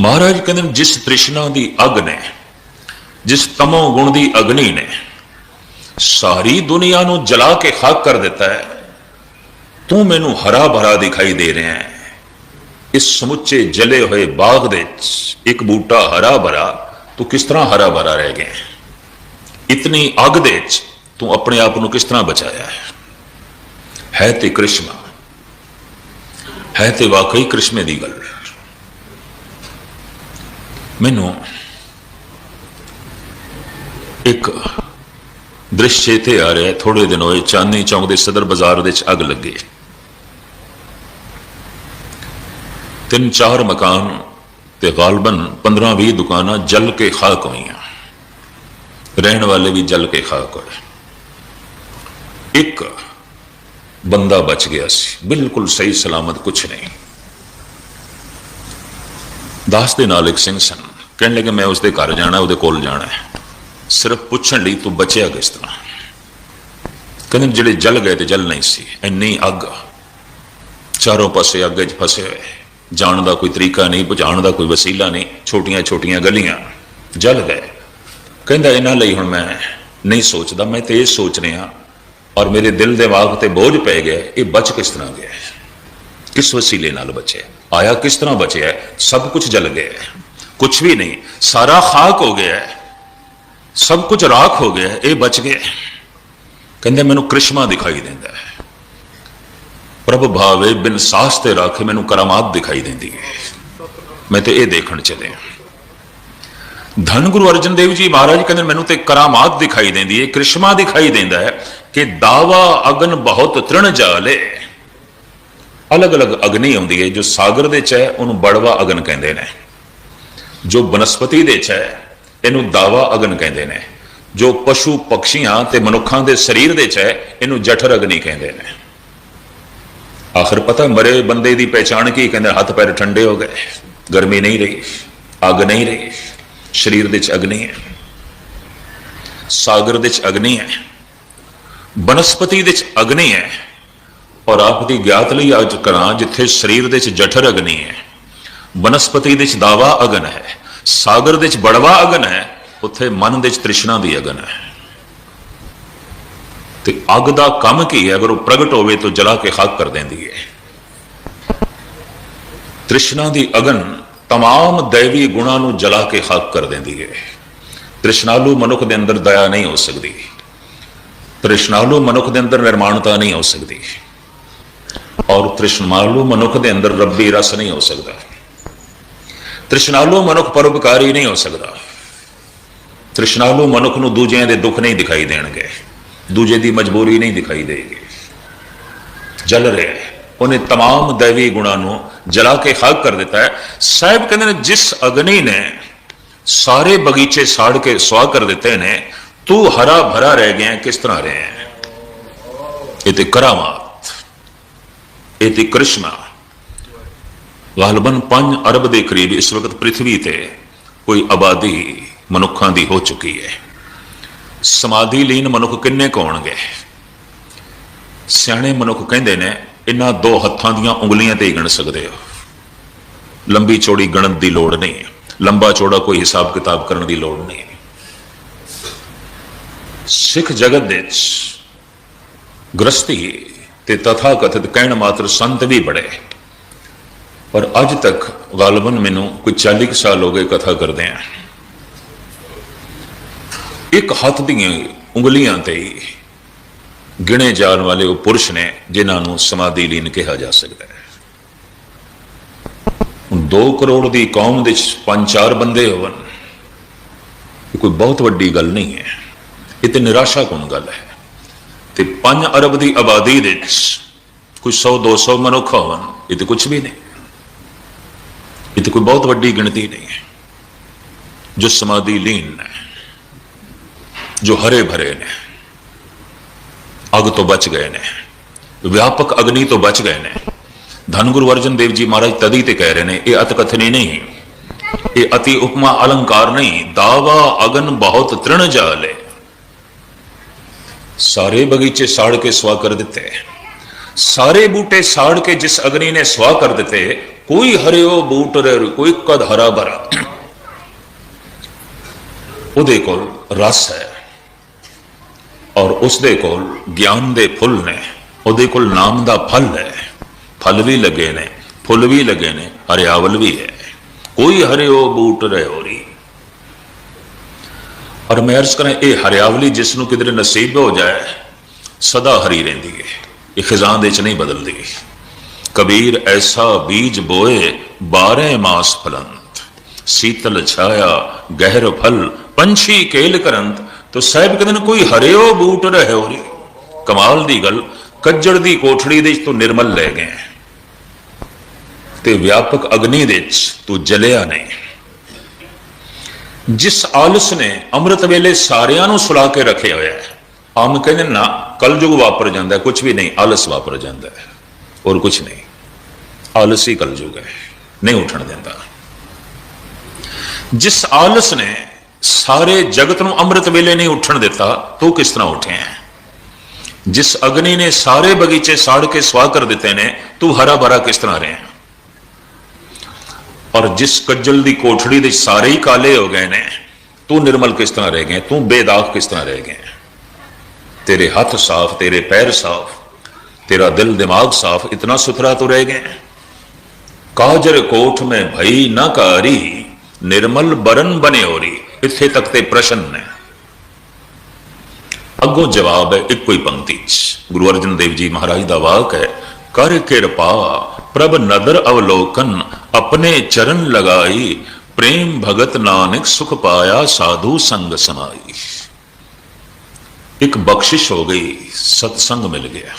ਮਹਾਰਾਜ ਕਹਿੰਦੇ ਨੇ, ਜਿਸ ਤ੍ਰਿਸ਼ਨਾ ਦੀ ਅਗ ਨੇ ਜਿਸ ਤਮੋ ਗੁਣ ਦੀ ਅਗਨੀ ਨੇ ਸਾਰੀ ਦੁਨੀਆ ਨੂੰ ਜਲਾ ਕੇ ਖਾਕ ਕਰ ਦਿੱਤਾ ਹੈ। ਤੂੰ ਮੈਨੂੰ ਹਰਾ ਭਰਾ ਦਿਖਾਈ ਦੇ ਰਿਹਾ ਹੈ। ਇਸ ਸਮੁੱਚੇ ਜਲੇ ਹੋਏ ਬਾਗ ਦੇ ਇੱਕ ਬੂਟਾ ਹਰਾ ਭਰਾ ਤੂੰ ਕਿਸ ਤਰ੍ਹਾਂ ਹਰਾ ਭਰਾ ਰਹਿ ਗਿਆ ਇਤਨੀ ਅੱਗ ਦੇ ਵਿੱਚ ਤੂੰ ਆਪਣੇ ਆਪ ਨੂੰ ਕਿਸ ਤਰ੍ਹਾਂ ਬਚਾਇਆ ਹੈ? ਹੈ ਤੇ ਕ੍ਰਿਸ਼ਮਾ ਹੈ ਤੇ ਵਾਕਈ ਕ੍ਰਿਸ਼ਮੇ ਦੀ ਗੱਲ ਮੈਨੂੰ ਇੱਕ ਦ੍ਰਿਸ਼ ਚੇਤੇ ਆ ਰਿਹਾ ਥੋੜੇ ਦਿਨ ਹੋਏ ਚਾਂਦਨੀ ਚੌਂਕ ਦੇ ਸਦਰ ਬਾਜ਼ਾਰ ਵਿੱਚ ਅੱਗ ਲੱਗੇ। ਤਿੰਨ ਚਾਰ ਮਕਾਨ ਤੇ ਗਾਲਬਨ 15-20 ਦੁਕਾਨਾਂ ਜਲ ਕੇ ਖਾਕ ਹੋਈਆਂ। ਰਹਿਣ ਵਾਲੇ ਵੀ ਜਲ ਕੇ ਖਾਕ ਹੋਏ। ਇੱਕ ਬੰਦਾ ਬਚ ਗਿਆ ਸੀ। ਬਿਲਕੁਲ ਸਹੀ ਸਲਾਮਤ ਕੁਛ ਨਹੀਂ। ਦਾਸ ਦੇ ਨਾਲ ਇੱਕ ਸਿੰਘ ਸਨ। ਕਹਿਣ ਲੱਗੇ, ਮੈਂ ਉਸਦੇ ਘਰ ਜਾਣਾ, ਉਹਦੇ ਕੋਲ ਜਾਣਾ ਸਿਰਫ ਪੁੱਛਣ ਲਈ ਤੂੰ ਬਚਿਆ ਕਿਸ ਤਰ੍ਹਾਂ? ਕਹਿੰਦੇ, ਜਿਹੜੇ ਜਲ ਗਏ ਤੇ ਜਲ ਨਹੀਂ ਸੀ, ਇੰਨੀ ਅੱਗ ਚਾਰੋਂ ਪਾਸੇ ਅੱਗ 'ਚ ਫਸੇ ਹੋਏ। ਜਾਣ ਦਾ ਕੋਈ ਤਰੀਕਾ ਨਹੀਂ ਬੁਝਾਉਣ ਦਾ ਕੋਈ ਵਸੀਲਾ ਨਹੀਂ, ਛੋਟੀਆਂ ਛੋਟੀਆਂ ਗਲੀਆਂ ਜਲ ਗਏ। ਕਹਿੰਦਾ, ਇਹਨਾਂ ਲਈ ਹੁਣ ਮੈਂ ਨਹੀਂ ਸੋਚਦਾ, ਮੈਂ ਤੇ ਇਹ ਸੋਚ ਰਿਹਾ, ਔਰ ਮੇਰੇ ਦਿਲ ਦਿਮਾਗ ਤੇ ਬੋਝ ਪੈ ਗਿਆ, ਇਹ ਬਚ ਕਿਸ ਤਰ੍ਹਾਂ ਗਿਆ ਕਿਸ ਵਸੀਲੇ ਨਾਲ ਬਚਿਆ? ਆਇਆ ਕਿਸ ਤਰ੍ਹਾਂ ਬਚਿਆ? ਸਭ ਕੁਝ ਜਲ ਗਿਆ ਕੁਝ ਵੀ ਨਹੀਂ। ਸਾਰਾ ਖਾਕ ਹੋ ਗਿਆ ਸਭ ਕੁਝ ਰਾਖ ਹੋ ਗਿਆ ਇਹ ਬਚ ਗਿਆ ਕਹਿੰਦੇ ਮੈਨੂੰ ਕ੍ਰਿਸ਼ਮਾ ਦਿਖਾਈ ਦਿੰਦਾ ਹੈ। ਪ੍ਰਭ ਭਾਵੇ ਬਿਨ ਸਾਸ ਤੇ ਰਾਖੇ ਮੈਨੂੰ ਕਰਾਮਾਤ ਦਿਖਾਈ ਦਿੰਦੀ ਹੈ। ਮੈਂ ਤੇ ਇਹ ਦੇਖਣ ਚੱਲਿਆ ਧੰਨ ਗੁਰੂ ਅਰਜਨ ਦੇਵ ਜੀ ਮਹਾਰਾਜ ਕਹਿੰਦੇ ਮੈਨੂੰ ਤੇ ਕਰਾਮਾਤ ਦਿਖਾਈ ਦਿੰਦੀ ਹੈ। ਕ੍ਰਿਸ਼ਮਾ ਦਿਖਾਈ ਦਿੰਦਾ ਹੈ ਕਿ ਦਾਵਾ ਅਗਨ ਬਹੁਤ ਤ੍ਰਿਣ ਜਾਲੇ। ਅਲੱਗ-ਅਲੱਗ ਅਗਨੀ ਆਉਂਦੀ ਹੈ। ਜੋ ਸਾਗਰ ਦੇ ਚ ਹੈ, ਉਹਨੂੰ ਬੜਵਾ ਅਗਨ ਕਹਿੰਦੇ ਨੇ। ਜੋ ਬਨਸਪਤੀ ਦੇ ਚ ਹੈ, ਇਹਨੂੰ ਦਾਵਾ ਅਗਨ ਕਹਿੰਦੇ ਨੇ। ਜੋ ਪਸ਼ੂ ਪਕਸ਼ੀਆਂ ਤੇ ਮਨੁੱਖਾਂ ਦੇ ਸਰੀਰ ਦੇ ਚ ਹੈ, ਇਹਨੂੰ ਜਠਰ ਅਗਨੀ ਕਹਿੰਦੇ ਨੇ। ਆਖਰ ਪਤਾ ਮਰੇ ਬੰਦੇ ਦੀ ਪਹਿਚਾਣ ਕੀ ਕਹਿੰਦੇ, ਹੱਥ ਪੈਰ ਠੰਡੇ ਹੋ ਗਏ, ਗਰਮੀ ਨਹੀਂ ਰਹੀ, ਅੱਗ ਨਹੀਂ ਰਹੀ, ਸਰੀਰ ਦੇ ਚ ਅਗਨੀ ਹੈ। ਸਾਗਰ ਦੇ ਚ ਅਗਨੀ ਹੈ, ਬਨਸਪਤੀ ਦੇ ਚ ਅਗਨੀ ਹੈ, ਔਰ ਆਪ ਦੀ ਗਿਆਤ ਲਈ ਅੱਜ ਕਰਾਂ ਜਿੱਥੇ ਸਰੀਰ ਦੇ ਚ ਜਠਰ ਅਗਨੀ ਹੈ। ਬਨਸਪਤੀ ਦੇ ਚ ਦਾਵਾ ਅਗਨ ਹੈ ਸਾਗਰ ਦੇ ਚ ਬੜਵਾ ਅਗਨ ਹੈ ਉੱਥੇ ਮਨ ਦੇ ਚ ਤ੍ਰਿਸ਼ਨਾ ਦੀ ਅਗਨ ਹੈ ਤੇ ਅੱਗ ਦਾ ਕੰਮ ਕੀ ਹੈ ਅਗਰ ਉਹ ਪ੍ਰਗਟ ਹੋਵੇ ਤਾਂ ਜਲਾ ਕੇ ਖਾਕ ਕਰ ਦਿੰਦੀ ਹੈ ਤ੍ਰਿਸ਼ਨਾ ਦੀ ਅਗਨ तमाम ਦੇਵੀ ਗੁਣਾਂ ਨੂੰ ਜਲਾ ਕੇ ਖਾਕ ਕਰ ਦਿੰਦੀ ਹੈ ਤ੍ਰਿਸ਼ਨਾਲੂ ਮਨੁੱਖ ਦੇ ਅੰਦਰ ਦਇਆ ਨਹੀਂ ਹੋ ਸਕਦੀ ਤ੍ਰਿਸ਼ਨਾਲੂ ਮਨੁੱਖ ਦੇ ਅੰਦਰ ਨਿਰਮਾਣਤਾ ਨਹੀਂ ਹੋ ਸਕਦੀ ਔਰ ਤ੍ਰਿਸ਼ਨਾਲੂ ਮਨੁੱਖ ਦੇ ਅੰਦਰ ਰੱਬੀ ਰਸ ਨਹੀਂ ਹੋ ਸਕਦਾ ਤ੍ਰਿਸ਼ਨਾਲੂ ਮਨੁੱਖ ਪਰਉਪਕਾਰੀ ਨਹੀਂ ਹੋ ਸਕਦਾ ਤ੍ਰਿਸ਼ਨਾਲੂ ਮਨੁੱਖ ਨੂੰ ਦੂਜਿਆਂ ਦੇ ਦੁੱਖ ਨਹੀਂ ਦਿਖਾਈ ਦੇਣਗੇ ਦੂਜੇ ਦੀ ਮਜਬੂਰੀ ਨਹੀਂ ਦਿਖਾਈ ਦੇਗੀ ਜਲ ਰਿਹਾ ਹੈ ਉਹਨੇ तमाम ਦੇਵੀ ਗੁਣਾਂ ਨੂੰ ਜਲਾ ਕੇ ਖਾਕ ਕਰ ਦਿੱਤਾ ਹੈ ਸਾਹਿਬ ਕਹਿੰਦੇ ਨੇ ਜਿਸ ਅਗਨੀ ਨੇ ਸਾਰੇ ਬਗੀਚੇ ਸਾੜ ਕੇ ਸੁਆਹ ਕਰ ਦਿੱਤੇ ਨੇ ਤੂੰ ਹਰਾ ਭਰਾ ਰਹਿ ਗਿਆ ਕਿਸ ਤਰ੍ਹਾਂ ਰਿਹਾ ਹੈ ਇਹ ਤੇ ਕਰਾਮਾਤ ਇਹ ਤੇ ਕ੍ਰਿਸ਼ਮਾ ਗਾਲਬਨ 5 ਅਰਬ ਦੇ ਕਰੀਬ ਇਸ ਵਕਤ ਪ੍ਰithvi ਤੇ ਕੋਈ ਆਬਾਦੀ ਮਨੁੱਖਾਂ ਦੀ ਹੋ ਚੁੱਕੀ ਹੈ। ਸਮਾਧੀ ਲੀਨ ਮਨੁੱਖ ਕਿੰਨੇ ਕੁ ਸਿਆਣੇ ਮਨੁੱਖ ਕਹਿੰਦੇ ਨੇ ਇਹਨਾਂ ਦੋ ਹੱਥਾਂ ਦੀਆਂ ਉਂਗਲੀਆਂ ਤੇ ਹੀ ਗਿਣ ਸਕਦੇ ਹੋ। ਲੰਬੀ ਚੌੜੀ ਗਣਤ ਦੀ ਲੋੜ ਨਹੀਂ। ਹੈ ਲੰਬਾ ਚੌੜਾ ਕੋਈ ਹਿਸਾਬ ਕਿਤਾਬ ਕਰਨ ਦੀ ਲੋੜ ਨਹੀਂ। ਸਿੱਖ ਜਗਤ ਦੇ ਵਿੱਚ ਗ੍ਰਸਤੀ ਤੇ ਤਥਾ ਕਥਿਤ ਕਹਿਣ ਮਾਤਰ ਸੰਤ ਵੀ ਬੜੇ। ਪਰ ਅੱਜ ਤੱਕ ਗਾਲਬਨ ਮੈਨੂੰ ਕੋਈ 40 ਕੁ ਸਾਲ ਹੋ ਗਏ ਕਥਾ ਕਰਦੇ ਆ। ਇੱਕ ਹੱਥ ਦੀਆਂ ਉਂਗਲੀਆਂ ਤੇ ਗਿਣੇ ਜਾਣ ਵਾਲੇ ਉਹ ਪੁਰਸ਼ ਨੇ, ਜਿਨ੍ਹਾਂ ਨੂੰ ਸਮਾਧੀ ਲੀਨ ਕਿਹਾ ਜਾ ਸਕਦਾ ਹੈ। 2 ਕਰੋੜ ਦੀ ਕੌਮ ਦੇ ਵਿੱਚ ਪੰਜ ਚਾਰ ਬੰਦੇ ਹੋਵਨ ਇਹ ਕੋਈ ਬਹੁਤ ਵੱਡੀ ਗੱਲ ਨਹੀਂ ਹੈ। ਇਹ ਤੇ ਨਿਰਾਸ਼ਾ ਗੱਲ ਹੈ। ਤੇ 5 ਅਰਬ ਦੀ ਆਬਾਦੀ ਦੇ ਵਿੱਚ ਕੋਈ 100 200 ਮਨੁੱਖ ਹੋਵਨ ਇਹ ਤੇ ਕੁਝ ਵੀ ਨਹੀਂ। ਇਹ ਤੇ ਕੋਈ ਬਹੁਤ ਵੱਡੀ ਗਿਣਤੀ ਨਹੀਂ ਹੈ। ਜੋ ਸਮਾਧੀ ਲੀਨ ਹੈ ਜੋ ਹਰੇ ਭਰੇ ਨੇ, ਅਗ ਤੋਂ ਬਚ ਗਏ ਨੇ, ਵਿਆਪਕ ਅਗਨੀ ਤੋਂ ਬਚ ਗਏ ਨੇ, ਧੰਨ ਗੁਰੂ ਅਰਜਨ ਦੇਵ ਜੀ ਮਹਾਰਾਜ ਤਦੀ ਤੇ ਕਹਿ ਰਹੇ ਨੇ, ਇਹ ਅਤਕਥਨੀ ਨਹੀਂ, ਇਹ ਅਤੀ ਉਪਮਾ ਅਲੰਕਾਰ ਨਹੀਂ, ਦਾਵਾ ਅਗਨ ਬਹੁਤ ਤ੍ਰਿਣ ਜਾਲੇ। ਸਾਰੇ ਬਗੀਚੇ ਸਾੜ ਕੇ ਸਵਾ ਕਰ ਦਿੱਤੇ। ਸਾਰੇ ਬੂਟੇ ਸਾੜ ਕੇ ਜਿਸ ਅਗਨੀ ਨੇ ਸਵਾ ਕਰ ਦਿੱਤੇ, ਕੋਈ ਹਰਿਓ ਬੂਟ ਰਹਿ ਕੋਈ ਕਦ ਹਰਾ ਭਰਾ। ਉਹਦੇ ਕੋਲ ਰਸ ਹੈ ਔਰ ਉਸ ਦੇ ਕੋਲ ਗਿਆਨ ਦੇ ਫੁੱਲ ਨੇ। ਉਹਦੇ ਕੋਲ ਨਾਮ ਦਾ ਫਲ ਹੈ। ਫਲ ਵੀ ਲੱਗੇ ਨੇ, ਫੁੱਲ ਵੀ ਲੱਗੇ ਨੇ, ਹਰਿਆਵਲ ਵੀ ਹੈ। ਕੋਈ ਹਰਿਓ ਬੂਟ ਰਹਿ ਹੋਰੀ। ਔਰ ਮੈਂ ਅਰਜ਼ ਕਰਾਂ, ਇਹ ਹਰਿਆਵਲੀ ਜਿਸ ਨੂੰ ਕਿਧਰੇ ਨਸੀਬ ਹੋ ਜਾਏ, ਸਦਾ ਹਰੀ ਰਹਿੰਦੀ ਹੈ ਇਹ ਖਜ਼ਾਨ ਦੇ ਚ ਨਹੀਂ ਬਦਲਦੀ। ਕਬੀਰ ਐਸਾ ਬੀਜ ਬੋਏ 12 ਮਾਸ ਫਲੰਤ ਸੀਤਲ ਛਾਇਆ, ਗਹਿਰ ਫਲ, ਪੰਛੀ ਕੇਲ ਕਰੰਤ ਤੋ ਸਾਹਿਬ ਕਹਿੰਦੇ ਨੇ, ਕੋਈ ਹਰਿਓ ਬੂਟ ਰਹੇ ਹੋਰੀ ਕਮਾਲ ਦੀ ਗੱਲ, ਕੱਜੜ ਦੀ ਕੋਠੜੀ ਦੇ ਵਿੱਚ ਤੋਂ ਨਿਰਮਲ ਲੈ ਗਏ। ਤੇ ਵਿਆਪਕ ਅਗਨੀ ਦੇ ਵਿੱਚ ਤੂੰ ਜਲਿਆ ਨਹੀਂ। ਜਿਸ ਆਲਸ ਨੇ ਅੰਮ੍ਰਿਤ ਵੇਲੇ ਸਾਰਿਆਂ ਨੂੰ ਸੁਲਾ ਕੇ ਰੱਖਿਆ ਹੋਇਆ ਹੈ ਆਮ ਕਹਿੰਦੇ ਨਾ ਕਲਯੁਗ ਵਾਪਰ ਜਾਂਦਾ ਕੁਝ ਵੀ ਨਹੀਂ, ਆਲਸ ਵਾਪਰ ਜਾਂਦਾ ਹੈ ਔਰ ਕੁਝ ਨਹੀਂ। ਆਲਸ ਹੀ ਕਲਯੁਗ ਹੈ, ਨਹੀਂ ਉੱਠਣ ਦਿੰਦਾ। ਜਿਸ ਆਲਸ ਨੇ ਸਾਰੇ ਜਗਤ ਨੂੰ ਅੰਮ੍ਰਿਤ ਵੇਲੇ ਨਹੀਂ ਉੱਠਣ ਦਿੱਤਾ, ਤੂੰ ਕਿਸ ਤਰ੍ਹਾਂ ਉੱਠਿਆ ਹੈ? ਜਿਸ ਅਗਨੀ ਨੇ ਸਾਰੇ ਬਗੀਚੇ ਸਾੜ ਕੇ ਸਵਾਹ ਕਰ ਦਿੱਤੇ ਨੇ, ਤੂੰ ਹਰਾ ਭਰਾ ਕਿਸ ਤਰ੍ਹਾਂ ਰਹੇ ਔਰ ਜਿਸ ਕੱਜਲ ਦੀ ਕੋਠੜੀ ਦੇ ਸਾਰੇ ਹੀ ਕਾਲੇ ਹੋ ਗਏ ਨੇ, ਤੂੰ ਨਿਰਮਲ ਕਿਸ ਤਰ੍ਹਾਂ ਰਹਿ ਗਏ ਤੂੰ ਬੇਦਾਗ ਕਿਸ ਤਰ੍ਹਾਂ ਰਹਿ ਗਏ ਤੇਰੇ ਹੱਥ ਸਾਫ਼ ਤੇਰੇ ਪੈਰ ਸਾਫ਼ ਤੇਰਾ ਦਿਲ ਦਿਮਾਗ ਸਾਫ਼ ਇਤਨਾ ਸੁਥਰਾ तो रह गए ਕਾਜਰ ਕੋਠ ਮੈਂ ਭਈ ਨਾ ਕਾਰੀ ਨਿਰਮਲ ਬਰਨ ਬਨੇ ਹੋਰੀ ਇੱਥੇ ਤੱਕ ਤੇ ਪ੍ਰਸ਼ਨ ਨੇ ਅੱਗੋਂ ਜਵਾਬ ਹੈ ਇੱਕੋ ਹੀ ਪੰਕਤੀ ਚ ਗੁਰੂ ਅਰਜਨ ਦੇਵ ਜੀ ਮਹਾਰਾਜ ਦਾ ਵਾਕ ਹੈ ਕਰ ਕਿਰਪਾ ਪ੍ਰਭ ਨਦਰ ਅਵਲੋਕਨ ਆਪਣੇ ਚਰਨ ਲਗਾਈ ਪ੍ਰੇਮ ਭਗਤ ਨਾਨਕ ਸੁਖ ਪਾਇਆ ਸਾਧੂ ਸੰਗ ਸਮਾਈ ਇੱਕ ਬਖਸ਼ਿਸ਼ ਹੋ ਗਈ, ਸਤਸੰਗ ਮਿਲ ਗਿਆ।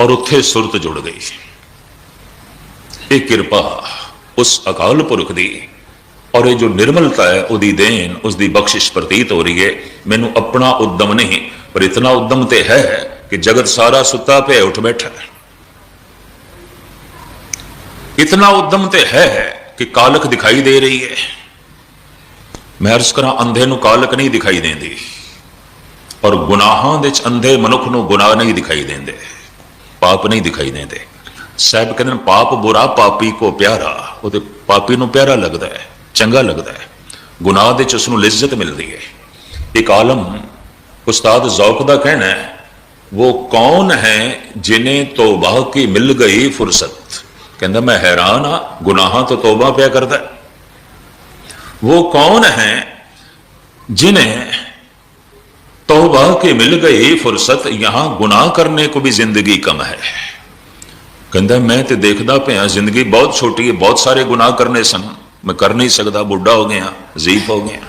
ਔਰ ਉੱਥੇ ਸੁਰਤ ਜੁੜ ਗਈ। ਇਹ ਕਿਰਪਾ ਉਸ ਅਕਾਲ ਪੁਰਖ ਦੀ ਔਰ ਇਹ ਜੋ ਨਿਰਮਲਤਾ ਹੈ, ਉਹਦੀ ਦੇਣ ਉਸ ਦੀ ਬਖਸ਼ਿਸ਼ ਪ੍ਰਤੀਤ ਹੋ ਰਹੀ ਹੈ। ਮੈਨੂੰ ਆਪਣਾ ਉਦਮ ਨਹੀਂ, ਪਰ ਇਤਨਾ ਉਦਮ ਤੇ ਹੈ ਕਿ ਜਗਤ ਸਾਰਾ ਸੁੱਤਾ ਪਿਆ, ਉੱਠ ਬੈਠਾ ਇਤਨਾ ਉਦਮ ਤੇ ਹੈ ਕਿ ਕਾਲਕ ਦਿਖਾਈ ਦੇ ਰਹੀ ਹੈ। ਮੈਂ ਅਰਜ਼ ਕਰਾਂ ਅੰਧੇ ਨੂੰ ਕਾਲਕ ਨਹੀਂ ਦਿਖਾਈ ਦਿੰਦੀ ਔਰ ਗੁਨਾਹਾਂ ਦੇ ਵਿੱਚ ਅੰਧੇ ਮਨੁੱਖ ਨੂੰ ਗੁਨਾਹ ਨਹੀਂ ਦਿਖਾਈ ਦਿੰਦੇ, ਪਾਪ ਨਹੀਂ ਦਿਖਾਈ ਦਿੰਦੇ। ਸਾਹਿਬ ਕਹਿੰਦੇ ਨੇ, ਪਾਪ ਬੁਰਾ, ਪਾਪੀ ਕੋ ਪਿਆਰਾ, ਉਹਦੇ ਪਾਪੀ ਨੂੰ ਪਿਆਰਾ ਲੱਗਦਾ ਹੈ, ਚੰਗਾ ਲੱਗਦਾ ਹੈ। ਗੁਨਾਹ ਦੇ ਵਿੱਚ ਉਸ ਨੂੰ ਲਿਜ਼ਤ ਮਿਲਦੀ ਹੈ। ਇੱਕ ਆਲਮ ਉਸਤਾਦ ਜ਼ੌਕ ਦਾ ਕਹਿਣਾ ਹੈ ਉਹ ਕੌਣ ਹੈ ਜਿਨੇ ਤੋਬਾ ਕੀ ਮਿਲ ਗਈ ਫੁਰਸਤ? ਕਹਿੰਦਾ, ਮੈਂ ਹੈਰਾਨ ਆ ਗੁਨਾਹਾਂ ਤੋਂ ਤੋਬਾ ਪਿਆ ਕਰਦਾ वो कौन है जिन्हें तौबा की मिल गई फुर्सत यहां गुनाह करने को भी जिंदगी कम है ਕਹਿੰਦਾ ਮੈਂ ਤੇ ਦੇਖਦਾ ਪਿਆ ਜ਼ਿੰਦਗੀ ਬਹੁਤ ਛੋਟੀ ਹੈ ਬਹੁਤ ਸਾਰੇ ਗੁਨਾਹ ਕਰਨੇ ਸਨ ਮੈਂ ਕਰ ਨਹੀਂ ਸਕਦਾ ਬੁੱਢਾ ਹੋ ਗਿਆ ਜ਼ੀਫ ਹੋ ਗਿਆ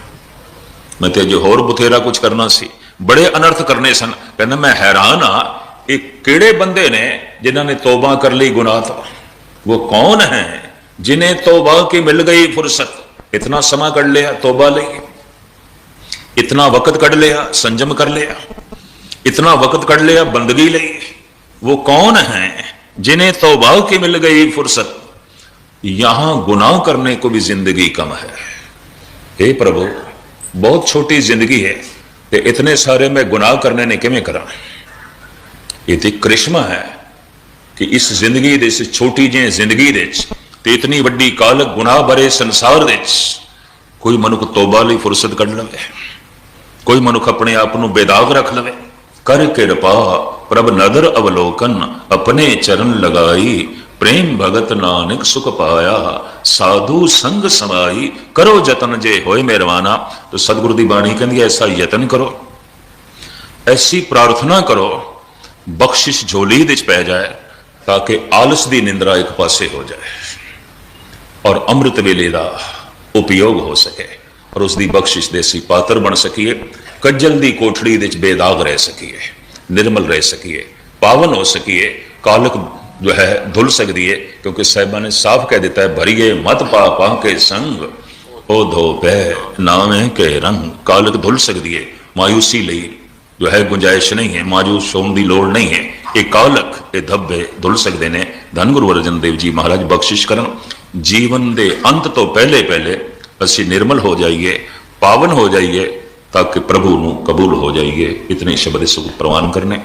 ਮੈਂ ਤੇ ਜੋ ਹੋਰ ਬਥੇਰਾ ਕੁਝ ਕਰਨਾ ਸੀ ਬੜੇ ਅਨਰਥ ਕਰਨੇ ਸਨ ਕਹਿੰਦਾ ਮੈਂ ਹੈਰਾਨ ਆ ਇਹ ਕਿਹੜੇ ਬੰਦੇ ਨੇ ਜਿਨ੍ਹਾਂ ਨੇ ਤੋਬਾ ਕਰ ਲਈ ਗੁਨਾਹ ਤੋਂ ਉਹ ਕੌਣ ਹੈ ਜਿਨੇ ਤੋਬਾ ਕੀ ਮਿਲ ਗਈ ਫੁਰਸਤ इतना समा कर लिया तोबा ले, इतना वक्त कट लिया संजम कर लिया इतना वक्त कट लिया बंदगी ले। वो कौन हैं जिन्हें तोबा की मिल गई फुर्सत? यहाँ गुनाह करने को भी ज़िंदगी कम है। हे प्रभु, बहुत छोटी ज़िंदगी है ते इतने सारे में गुनाह करने ने किमें करा? ये तो करिश्मा है कि इस ज़िंदगी छोटी जी ज़िंदगी ਤੇ ਇਤਨੀ ਵੱਡੀ ਕਾਲਕ ਗੁਨਾਹ ਭਰੇ ਸੰਸਾਰ ਵਿੱਚ ਕੋਈ ਮਨੁੱਖ ਤੋਬਾ ਲਈ ਫੁਰਸਤ ਕੱਢ ਲਵੇ, ਕੋਈ ਮਨੁੱਖ ਆਪਣੇ ਆਪ ਨੂੰ ਬੇਦਾਗ ਰੱਖ ਲਵੇ। ਕਰ ਕਿਰਪਾ ਪ੍ਰਭ ਨਦਰ ਅਵਲੋਕਨ, ਆਪਣੇ ਚਰਨ ਲਗਾਈ, ਪ੍ਰੇਮ ਭਗਤ ਨਾਨਕ ਸੁਖ ਪਾਇਆ, ਸਾਧੂ ਸੰਗ ਸਮਾਈ, ਕਰੋ ਯਤਨ ਜੇ ਹੋਏ ਮਿਹਰਵਾਨਾ ਤਾਂ ਸਤਿਗੁਰੂ ਦੀ ਬਾਣੀ ਕਹਿੰਦੀ ਹੈ, ਐਸਾ ਯਤਨ ਕਰੋ, ਐਸੀ ਪ੍ਰਾਰਥਨਾ ਕਰੋ, ਬਖਸ਼ਿਸ਼ ਝੋਲੀ ਦੇ ਵਿੱਚ ਪੈ ਜਾਏ, ਤਾਂ ਕਿ ਆਲਸ ਦੀ ਨਿੰਦਰਾ ਇੱਕ ਪਾਸੇ ਹੋ ਜਾਏ। ਔਰ ਅੰਮ੍ਰਿਤ ਵੇਲੇ ਦਾ ਉਪਯੋਗ ਹੋ ਸਕੇ ਔਰ ਉਸ ਦੀ ਬਖਸ਼ਿਸ਼ ਦੇ ਅਸੀਂ ਪਾਤਰ ਬਣ ਸਕੀਏ, ਕੱਜਲ ਦੀ ਕੋਠੜੀ ਵਿੱਚ ਬੇਦਾਗ ਰਹਿ ਸਕੀਏ, ਨਿਰਮਲ ਰਹਿ ਸਕੀਏ, ਪਾਵਨ ਹੋ ਸਕੀਏ, ਕਾਲਕ ਜੋ ਹੈ ਧੁਲ ਸਕਦੀ ਹੈ ਕਿਉਂਕਿ ਸਾਹਿਬਾਂ ਨੇ ਸਾਫ਼ ਕਹਿ ਦਿੱਤਾ ਹੈ, ਭਰੀਏ ਮਤ ਪਾਪਾਂ ਕੇ ਸੰਗ, ਉਹ ਧੋਪੈ ਨਾਵੇਂ ਕੇ ਰੰਗ, ਕਾਲਕ ਧੁੱਲ ਸਕਦੀ ਹੈ ਮਾਇੂਸੀ ਲਈ ਜੋ ਹੈ ਗੁੰਜਾਇਸ਼ ਨਹੀਂ ਹੈ, ਮਾਯੂਸ ਹੋਣ ਦੀ ਲੋੜ ਨਹੀਂ ਹੈ, ਇਹ ਕਾਲਕ ਇਹ ਧੱਬੇ ਧੁੱਲ ਸਕਦੇ ਨੇ, ਧੰਨ ਗੁਰੂ ਅਰਜਨ ਦੇਵ ਜੀ ਮਹਾਰਾਜ ਬਖਸ਼ਿਸ਼ ਕਰਨ ਜੀਵਨ ਦੇ ਅੰਤ ਤੋਂ ਪਹਿਲੇ ਪਹਿਲੇ ਅਸੀਂ ਨਿਰਮਲ ਹੋ ਜਾਈਏ, ਪਾਵਨ ਹੋ ਜਾਈਏ, ਤਾਂ ਕਿ ਪ੍ਰਭੂ ਨੂੰ ਕਬੂਲ ਹੋ ਜਾਈਏ। ਇਤਨੇ ਸ਼ਬਦ ਸੁਖ ਪ੍ਰਵਾਨ ਕਰਨੇ।